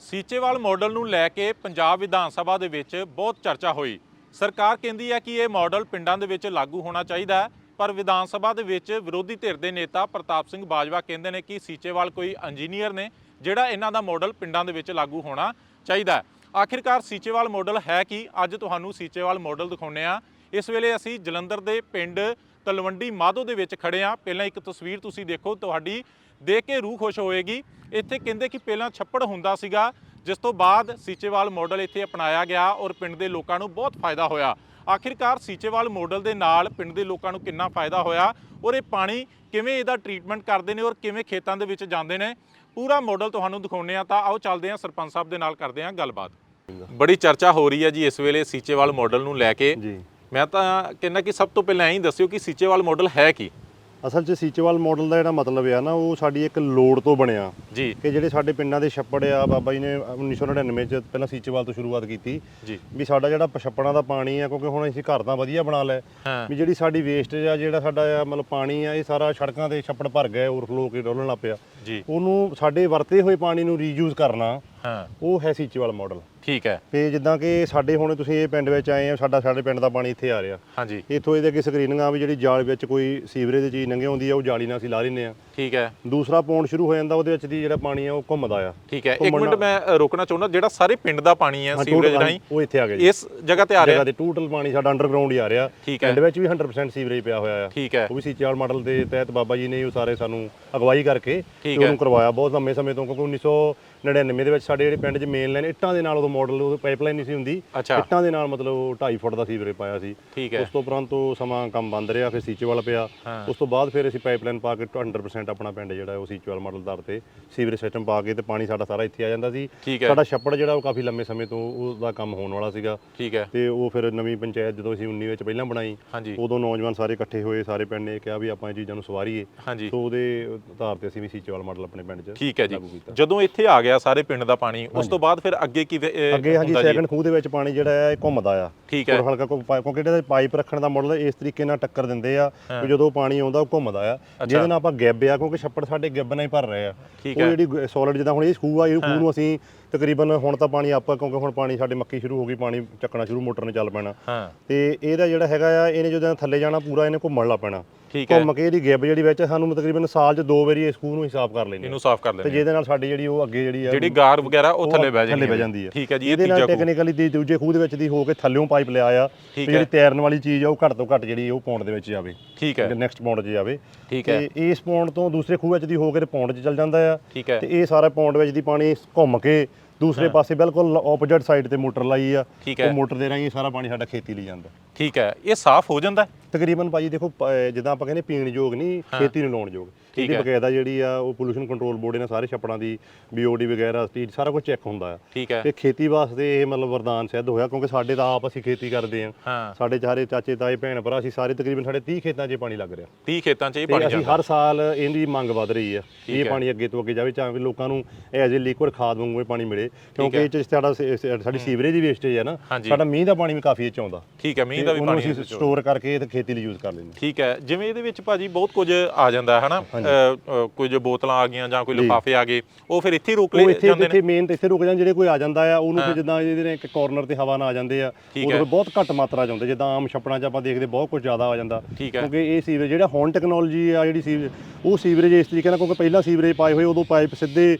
Seechewal model ਨੂੰ ਲੈ ਕੇ ਪੰਜਾਬ ਵਿਧਾਨ ਸਭਾ ਦੇ ਵਿੱਚ ਬਹੁਤ ਚਰਚਾ ਹੋਈ। ਸਰਕਾਰ ਕਹਿੰਦੀ ਹੈ ਕਿ ਇਹ ਮਾਡਲ ਪਿੰਡਾਂ ਦੇ ਵਿੱਚ ਲਾਗੂ ਹੋਣਾ ਚਾਹੀਦਾ ਹੈ, ਪਰ ਵਿਧਾਨ ਸਭਾ ਦੇ ਵਿੱਚ ਵਿਰੋਧੀ ਧਿਰ ਦੇ ਨੇਤਾ ਪ੍ਰਤਾਪ ਸਿੰਘ ਬਾਜਵਾ ਕਹਿੰਦੇ ਨੇ ਕਿ ਸੀਚੇਵਾਲ ਕੋਈ ਇੰਜੀਨੀਅਰ ਨੇ ਜਿਹੜਾ ਇਹਨਾਂ ਦਾ ਮਾਡਲ ਪਿੰਡਾਂ ਦੇ ਵਿੱਚ ਲਾਗੂ ਹੋਣਾ ਚਾਹੀਦਾ ਹੈ। ਆਖਿਰਕਾਰ ਸੀਚੇਵਾਲ ਮਾਡਲ ਹੈ ਕਿ? ਅੱਜ ਤੁਹਾਨੂੰ ਸੀਚੇਵਾਲ ਮਾਡਲ ਦਿਖਾਉਂਦੇ ਆ ਇਸ ਵੇਲੇ ਅਸੀਂ ਜਲੰਧਰ ਦੇ ਪਿੰਡ ਤਲਵੰਡੀ ਮਾਧੋ ਦੇ ਵਿੱਚ ਖੜੇ ਆ ਪਹਿਲਾਂ ਇੱਕ ਤਸਵੀਰ ਤੁਸੀਂ ਦੇਖੋ, ਤੁਹਾਡੀ ਦੇਖ ਕੇ ਰੂਹ ਖੁਸ਼ ਹੋਏਗੀ। ਇੱਥੇ ਕਹਿੰਦੇ ਕਿ ਪਹਿਲਾਂ ਛੱਪੜ ਹੁੰਦਾ ਸੀਗਾ ਜਿਸ ਤੋਂ ਬਾਅਦ ਸੀਚੇਵਾਲ ਮਾਡਲ ਇੱਥੇ ਅਪਣਾਇਆ ਗਿਆ ਔਰ ਪਿੰਡ ਦੇ ਲੋਕਾਂ ਨੂੰ ਬਹੁਤ ਫਾਇਦਾ ਹੋਇਆ। ਆਖਿਰਕਾਰ ਸੀਚੇਵਾਲ ਮਾਡਲ ਦੇ ਨਾਲ ਪਿੰਡ ਦੇ ਲੋਕਾਂ ਨੂੰ ਕਿੰਨਾ ਫਾਇਦਾ ਹੋਇਆ ਔਰ ਇਹ ਪਾਣੀ ਕਿਵੇਂ ਇਹਦਾ ਟ੍ਰੀਟਮੈਂਟ ਕਰਦੇ ਨੇ ਔਰ ਕਿਵੇਂ ਖੇਤਾਂ ਦੇ ਵਿੱਚ ਜਾਂਦੇ ਨੇ ਪੂਰਾ ਮਾਡਲ ਤੁਹਾਨੂੰ ਦਿਖਾਉਂਦੇ ਆ ਤਾਂ ਆਓ ਚੱਲਦੇ ਆ ਸਰਪੰਚ ਸਾਹਿਬ ਦੇ ਨਾਲ ਕਰਦੇ ਆ ਗੱਲਬਾਤ। ਬੜੀ ਚਰਚਾ ਹੋ ਰਹੀ ਹੈ ਜੀ ਇਸ ਵੇਲੇ ਸੀਚੇਵਾਲ ਮਾਡਲ ਨੂੰ ਲੈ ਕੇ। ਜੀ। ਮੈਂ ਤਾਂ ਕਹਿੰਦਾ ਕਿ ਸਭ ਤੋਂ ਪਹਿਲਾਂ ਐਂ ਹੀ ਦੱਸਿਓ ਕਿ ਸੀਚੇਵਾਲ ਮਾਡਲ ਹੈ ਕੀ? ਅਸਲ 'ਚ ਸੀਚੇਵਾਲ ਮਾਡਲ ਦਾ ਜਿਹੜਾ ਮਤਲਬ ਆ ਨਾ ਉਹ ਸਾਡੀ ਇੱਕ ਲੋੜ ਤੋਂ ਬਣਿਆ। ਜੀ। ਕਿ ਜਿਹੜੇ ਸਾਡੇ ਪਿੰਡਾਂ ਦੇ ਛੱਪੜ ਆ ਬਾਬਾ ਜੀ ਨੇ 1999 ਚ ਪਹਿਲਾਂ ਸੀਚੇਵਾਲ ਤੋਂ ਸ਼ੁਰੂਆਤ ਕੀਤੀ। ਜੀ। ਵੀ ਸਾਡਾ ਜਿਹੜਾ ਛੱਪੜਾਂ ਦਾ ਪਾਣੀ ਆ ਕਿਉਂਕਿ ਹੁਣ ਅਸੀਂ ਘਰ ਤਾਂ ਵਧੀਆ ਬਣਾ ਹਾਂ। ਵੀ ਜਿਹੜੀ ਸਾਡੀ ਵੇਸਟੇਜ ਆ ਜਿਹੜਾ ਸਾਡਾ ਮਤਲਬ ਪਾਣੀ ਆ ਇਹ ਸਾਰਾ ਸੜਕਾਂ ਤੇ ਛੱਪੜ ਭਰ ਗਏ ਓਵਰਫਲੋ ਕੇ ਡੋਲਣ ਲੱਗ ਪਿਆ। ਜੀ। ਉਹਨੂੰ ਸਾਡੇ ਵਰਤੇ ਹੋਏ ਪਾਣੀ ਨੂੰ ਰੀਯੂਜ਼ ਕਰਨਾ ਹਾਂ। ਉਹ ਹੈ ਸੀਚੇਵਾਲ ਮਾਡਲ ਠੀਕ ਹੈ। ਤੇ ਜਿੱਦਾਂ ਕਿ ਸਾਡੇ ਹੁਣ ਤੁਸੀਂ ਇਹ ਪਿੰਡ ਵਿੱਚ ਆਏ ਆ ਸਾਡਾ ਸਾਡੇ ਪਿੰਡ ਦਾ ਪਾਣੀ ਇੱਥੇ ਆ ਰਿਹਾ। ਹਾਂਜੀ। ਇੱਥੋਂ ਇਹਦੇ ਅੱਗੇ ਸਕਰੀਨਿੰਗਾਂ ਵੀ ਜਿਹੜੀ ਜਾਲ ਵਿੱਚ ਕੋਈ ਸੀਵਰੇਜ ਦੀ ਚੀਜ਼ ਲੰਘੇ ਹੁੰਦੀ ਆ ਉਹ ਜਾਲੀ ਨਾਲ ਅਸੀਂ ਲਾ ਲੈਂਦੇ ਆ। ਠੀਕ ਹੈ। ਦੂਸਰਾ ਪੌਂਡ ਸ਼ੁਰੂ ਹੋ ਜਾਂਦਾ ਉਹਦੇ ਵਿੱਚ ਦੀ ਜਿਹੜਾ ਪਾਣੀ ਆ ਉਹ ਘੁੰਮਦਾ ਆ। ਠੀਕ ਹੈ। ਇੱਕ ਮਿੰਟ ਮੈਂ ਰੋਕਣਾ ਚਾਹੁੰਦਾ ਜਿਹੜਾ ਸਾਰੇ ਪਿੰਡ ਦਾ ਪਾਣੀ ਹਾਂ, ਸੀਵਰੇਜ ਰਾਹੀਂ ਉਹ ਇੱਥੇ ਆ ਗਿਆ ਇਸ ਜਗ੍ਹਾ ਤੇ ਆ ਰਿਹਾ? ਜਗ੍ਹਾ ਤੇ ਟੋਟਲ ਪਾਣੀ ਸਾਡਾ ਅੰਡਰਗਰਾਉਂਡ ਹੀ ਆ ਰਿਹਾ। ਪਿੰਡ ਵਿੱਚ ਵੀ 100% ਸੀਵਰੇਜ ਪਿਆ ਹੋਇਆ ਆ। ਠੀਕ ਹੈ। ਉਹ ਵੀ ਸੀਚਾਲ ਮਾਡਲ ਦੇ ਤਹਿਤ ਬਾਬਾ ਜੀ ਨੇ ਉਹ ਸਾਰੇ ਸਾਨੂੰ ਅਗਵਾਈ ਕਰਕੇ। ਉਹਨੂੰ ਕਰਵਾਇਆ। ਬਹੁਤ ਲੰਮੇ ਸਮੇਂ ਤੋਂ ਕਿਉਂਕਿ 1999 ਦੇ ਵਿੱਚ ਸਾਡੇ ਜਿਹੜੇ ਪਿੰਡ 'ਚ ਮੇਨ ਲਾਈਨ ਇੱਟਾਂ ਦੇ ਨਾਲ ਉਦੋਂ ਮਾਡਲ ਉਹ ਪਾਈਪਲਾਈਨ ਨਹੀਂ ਸੀ ਹੁੰਦੀ। ਅੱਛਾ। ਇੱਟਾਂ ਦੇ ਨਾਲ ਮਤਲਬ 2.5 ਫੁੱਟ ਦਾ ਸੀਵਰੇਜ ਪਾਇਆ ਸੀ। ਠੀਕ ਹੈ। ਉਸ ਤੋਂ ਉਪਰੰਤ ਉਹ ਸਮਾਂ ਕੰਮ ਬੰਦ ਰਿਹਾ ਫਿਰ ਸੀਚੇਵਾਲ ਪਿਆ। ਉਸ ਤੋਂ ਬਾਅਦ ਫਿਰ ਅਸੀਂ ਪਾਈਪਲਾਈਨ ਪਾ ਕੇ 100% ਆਪਣਾ ਪਿੰਡ ਜਿਹੜਾ ਉਹ ਸੀਚੇਵਾਲ ਮਾਡਲ ਦਰ ਤੇ ਸੀਵਰੇਜ ਸਿਸਟਮ ਪਾ ਕੇ ਤੇ ਪਾਣੀ ਸਾਡਾ ਸਾਰਾ ਇੱਥੇ ਆ ਜਾਂਦਾ ਸੀ। ਸਾਡਾ ਛੱਪੜ ਜਿਹੜਾ ਉਹ ਕਾਫੀ ਲੰਮੇ ਸਮੇਂ ਤੋਂ ਉਹਦਾ ਕੰਮ ਹੋਣ ਵਾਲਾ ਸੀਗਾ। ਠੀਕ ਹੈ। ਤੇ ਉਹ ਫਿਰ ਨਵੀਂ ਪੰਚਾਇਤ ਜਦੋਂ ਅਸੀਂ 19 ਵਿੱਚ ਪਹਿਲਾਂ ਬਣਾਈ ਉਦੋਂ ਨੌਜਵਾਨ ਸਾਰੇ ਇਕੱਠੇ ਹੋਏ ਸਾਰੇ ਪਿੰਡ ਨੇ ਕਿਹਾ ਵੀ ਆਪਾਂ ਇਹ ਚੀਜ਼ਾਂ ਨੂੰ ਸਵਾਰੀਏ। ਸੋ ਉਹਦੇ ਆਧਾਰ ਤੇ ਅਸੀਂ ਵੀ ਸੀਚੇਵਾਲ ਮਾਡਲ ਆਪਣੇ ਪਿੰਡ 'ਚ ਠੀਕ ਹੈ ਜੀ। ਜਦੋਂ ਇੱਥੇ ਆ ਗਿਆ ਸਾਰੇ ਪਿੰਡ ਦਾ ਪਾਣੀ ਉਸ ਤੋਂ ਬਾਅਦ ਫਿਰ ਅੱਗੇ ਕੀ ਅੱਗੇ ਹਾਂਜੀ ਹੁੰਦਾ ਜੀ? ਸੈਕੰਡ ਖੂਹ ਦੇ ਵਿੱਚ ਪਾਣੀ ਜਿਹੜਾ ਹੈ ਇਹ ਘੁੰਮਦਾ ਆ। ਠੀਕ ਹੈ। ਹਲਕਾ ਕੋ ਪਾਈਪ ਕਿਉਂਕਿ ਇਹਦਾ ਪਾਈਪ ਰੱਖਣ ਦਾ ਮਾਡਲ ਇਸ ਤਰੀਕੇ ਨਾਲ ਟੱਕਰ ਦਿੰਦੇ ਆ ਕਿ ਜਦੋਂ ਪਾਣੀ ਆਉਂਦਾ ਉਹ ਘੁੰਮਦਾ ਆ। ਜਿਹਦੇ ਨਾਲ ਆਪਾਂ ਗਿੱਬ ਆ ਕਿਉਂਕਿ ਛੱਪੜ ਸਾਡੇ ਗਿੱਬ ਨਾਲ ਹੀ ਭਰ ਰਹੇ ਆ। ਠੀਕ ਉਹ ਹੈ। ਜਿਹੜੀ ਸੋਲਿਡ ਜਿੱਦਾਂ ਹੁਣ ਇਹ ਖੂਹ ਆ ਇਹ ਖੂਹ ਨੂੰ ਅਸੀਂ ਤਕਰੀਬਨ ਹੁਣ ਤਾਂ ਪਾਣੀ ਆਪਾਂ ਕਿਉਂਕਿ ਹੁਣ ਪਾਣੀ ਸਾਡੇ ਮੱਕੀ ਸ਼ੁਰੂ ਹੋ ਗਈ ਪਾਣੀ ਚੱਕਣਾ ਸ਼ੁਰੂ ਮੋਟਰ ਨੇ ਚੱਲ ਪੈਣਾ। ਹਾਂ। ਤੇ ਇਹਦਾ ਜਿਹੜਾ ਹੈਗਾ ਆ ਇਹਨੇ ਜਦੋਂ ਥੱਲੇ ਜਾਣਾ ਪੂਰਾ ਇਹਨੇ ਘੁੰਮਣ ਲੱਗ ਪੈਣਾ। ਠੀਕ ਹੈ। ਘੁੰਮ ਕੇ ਇਹਦੀ ਗਿੱਬ ਜਿਹੜੀ ਵਿੱਚ ਸਾਨੂੰ ਤਕਰੀਬਨ ਸਾਲ 'ਚ ਦੋ ਵਾਰੀ ਇਸ ਖੂਹ ਨੂੰ ਹਿਸਾਬ ਕਰ ਲੈਂਦੇ ਇਹਨੂੰ ਸਾਫ਼ ਕਰ ਤੇ ਲੈਣੇ ਜਿਹਦੇ ਨਾਲ ਸਾਡੀ ਜਿਹੜੀ ਉਹ ਅੱਗੇ ਜਿਹੜੀ ਆ ਜਿਹੜੀ ਗਾਰ ਵਗੈਰਾ ਉਹ ਥੱਲੇ ਬਹਿ ਥੱਲੇ ਜਾਂਦੀ ਬਹਿ ਜਾਂਦੀ ਹੈ। ਠੀਕ ਹੈ ਜੀ ਇਹ ਇਹਦੇ ਨਾਲ ਤੀਜਾ ਖੂਹ। ਟੈਕਨੀਕਲੀ ਦੀ ਦੂਜੇ ਖੂਹ ਦੇ ਵਿੱਚ ਦੀ ਹੋ ਕੇ ਥੱਲੇੋਂ ਪਾਈਪ ਲਿਆ ਆ ਤੇ ਠੀਕ ਜਿਹੜੀ ਤੈਰਨ ਵਾਲੀ ਚੀਜ਼ ਆ ਉਹ ਘੱਟ ਤੋਂ ਘੱਟ ਜਿਹੜੀ ਉਹ ਪੌਂਡ ਦੇ ਵਿੱਚ ਜਾਵੇ। ਠੀਕ ਹੈ। ਨੈਕਸਟ ਪੌਂਡ 'ਚ ਜਾਵੇ। ਠੀਕ ਹੈ। ਤੇ ਇਸ ਪੌਂਡ ਤੋਂ ਦੂਸਰੇ ਖੂਹ ਵਿੱਚ ਦੀ ਹੋ ਕੇ ਤੇ ਪੌਂਡ 'ਚ ਚੱਲ ਜਾਂਦਾ ਆ। ਠੀਕ ਹੈ। ਤੇ ਇਹ ਸਾਰਾ ਪੌਂਡ ਵਿੱਚ ਦੀ ਪਾਣੀ ਘੁੰਮ ਕੇ ਦੂਸਰੇ ਪਾਸੇ ਬਿਲਕੁਲ ਆਪੋਜ਼ਿਟ ਸਾਈਡ ਤੇ ਮੋਟਰ ਲਾਈ ਆ ਠੀਕ ਹੈ। ਉਹ ਮੋਟਰ ਦੇ ਰਾਹੀਂ ਇਹ ਸਾਰਾ ਪਾਣੀ ਸਾਡਾ ਖੇਤੀ ਲਈ ਜਾਂਦਾ। ਠੀਕ ਹੈ। ਇਹ ਸਾਫ਼ ਹੋ ਜਾਂਦਾ? ਹੈ? ਤਕਰੀਬਨ ਭਾਜੀ ਦੇਖੋ ਪ- ਜਿੱਦਾਂ ਆਪਾਂ ਕਹਿੰਦੇ ਪੀਣ ਯੋਗ ਨਹੀਂ ਖੇਤੀ ਨੂੰ ਲਾਉਣ ਯੋਗ। ਇਹਦੀ ਹੈ। ਬਕਾਇਦਾ ਜਿਹੜੀ ਆ ਉਹ ਪੋਲੂਸ਼ਨ ਕੰਟਰੋਲ ਬੋਰਡ ਇਹਨਾਂ ਸਾਰੇ ਛੱਪੜਾਂ ਦੀ ਬੀਓਡੀ ਵਗੈਰਾ ਸਟੀਟ ਸਾਰਾ ਕੁਝ ਚੈੱਕ ਹੁੰਦਾ ਆ। ਠੀਕ ਹੈ। ਤੇ ਖੇਤੀ ਵਾਸਤੇ ਇਹ ਮਤਲਬ ਵਰਦਾਨ ਸਿੱਧ ਹੋਇਆ ਕਿਉਂਕਿ ਸਾਡੇ ਤਾਂ ਆਪ ਅਸੀਂ ਖੇਤੀ ਕਰਦੇ ਆ ਸਾਡੇ ਚਾਰੇ ਚਾਚੇ ਤਾਏ ਭੈਣ ਭਰਾ ਅਸੀਂ ਸਾਰੇ ਤਕਰੀਬਨ ਸਾਡੇ 30 ਖੇਤਾਂ 'ਚ ਪਾਣੀ ਲੱਗ ਰਿਹਾ। 30 ਖੇਤਾਂ 'ਚ ਇਹ ਪਾਣੀ ਅਸੀਂ ਜਾਂਦਾ। ਹਰ ਸਾਲ ਇਹਦੀ ਮੰਗ ਵਧ ਰਹੀ ਆ ਇਹ। ਪਾਣੀ ਅੱਗੇ ਤੋਂ ਅੱਗੇ ਜਾਵੇ ਚਾਹੇ ਲੋਕਾਂ ਨੂੰ ਐਜ਼ ਅ ਲਿਕੁਇਡ ਖਾਦ ਵਾਂਗੂ ਇਹ ਪਾਣੀ ਮਿਲੇ ਕਿਉਂਕਿ। ਇਹ 'ਚ ਸਾਡਾ ਸਾਡੀ ਸੀਵਰੇਜ ਦੀ ਵੇਸਟੇਜ ਹੈ ਨਾ। ਸਾਡਾ ਮੀਂਹ ਦਾ ਪਾਣੀ ਵੀ ਕਾਫੀ ਇਹ 'ਚ ਆਉਂਦਾ। ਠੀਕ ਹੈ ਮੀਂਹ ਦਾ ਵੀ ਪਾਣੀ ਅਸੀਂ ਸਟੋਰ ਕਰਕੇ ਤੇ ਖੇਤੀ ਲਈ ਯੂਜ਼ ਕਰ ਲੈਂਦੇ ਠੀਕ ਹੈ ਜਿਵੇਂ ਇਹਦੇ ਵਿੱਚ ਭਾਜੀ ਬਹੁਤ ਕੁਝ ਆ ਜਾਂਦਾ ਹੈ ਹਨਾ? ਕੁਝ ਬੋਤਲਾਂ ਆ ਗਈਆਂ ਜਾਂ ਕੋਈ ਲਿਫਾਫੇ ਆ ਗਏ ਉਹ ਫਿਰ ਇੱਥੇ ਰੋਕ ਉਹ ਇੱਥੇ ਜਾਂਦੇ ਨੇ? ਇੱਥੇ ਮੇਨ ਤੇ ਇੱਥੇ ਰੁਕ ਜਾਂਦੇ ਜਿਹੜੇ ਕੋਈ ਆ ਜਾਂਦਾ ਆ ਉਹਨੂੰ ਫਿਰ ਜਿੱਦਾਂ ਇਹਦੇ ਨੇ ਇੱਕ ਕਾਰਨਰ ਤੇ ਹਵਾ ਨਾ ਆ ਜਾਂਦੇ ਆ ਠੀਕ ਉਹਦੇ ਹੈ। ਕੋਲ ਬਹੁਤ ਘੱਟ ਮਾਤਰਾ ਚ ਆਉਂਦੇ ਜਿੱਦਾਂ ਆਮ ਛੱਪੜਾਂ 'ਚ ਆਪਾਂ ਦੇਖਦੇ ਬਹੁਤ ਕੁਝ ਜ਼ਿਆਦਾ ਆ ਜਾਂਦਾ। ਕਿਉਂਕਿ ਇਹ ਸੀਵਰੇਜ ਜਿਹੜਾ ਹੁਣ ਟੈਕਨੋਲੋਜੀ ਆ ਜਿਹੜੀ ਸੀ ਉਹ ਸੀਵਰੇਜ ਇਸ ਤਰੀਕੇ ਨਾਲ ਕਿਉਂਕਿ ਪਹਿਲਾਂ ਸੀਵਰੇਜ ਪਾਏ ਹੋਏ ਉਦੋਂ ਪਾਈਪ ਸਿੱਧੇ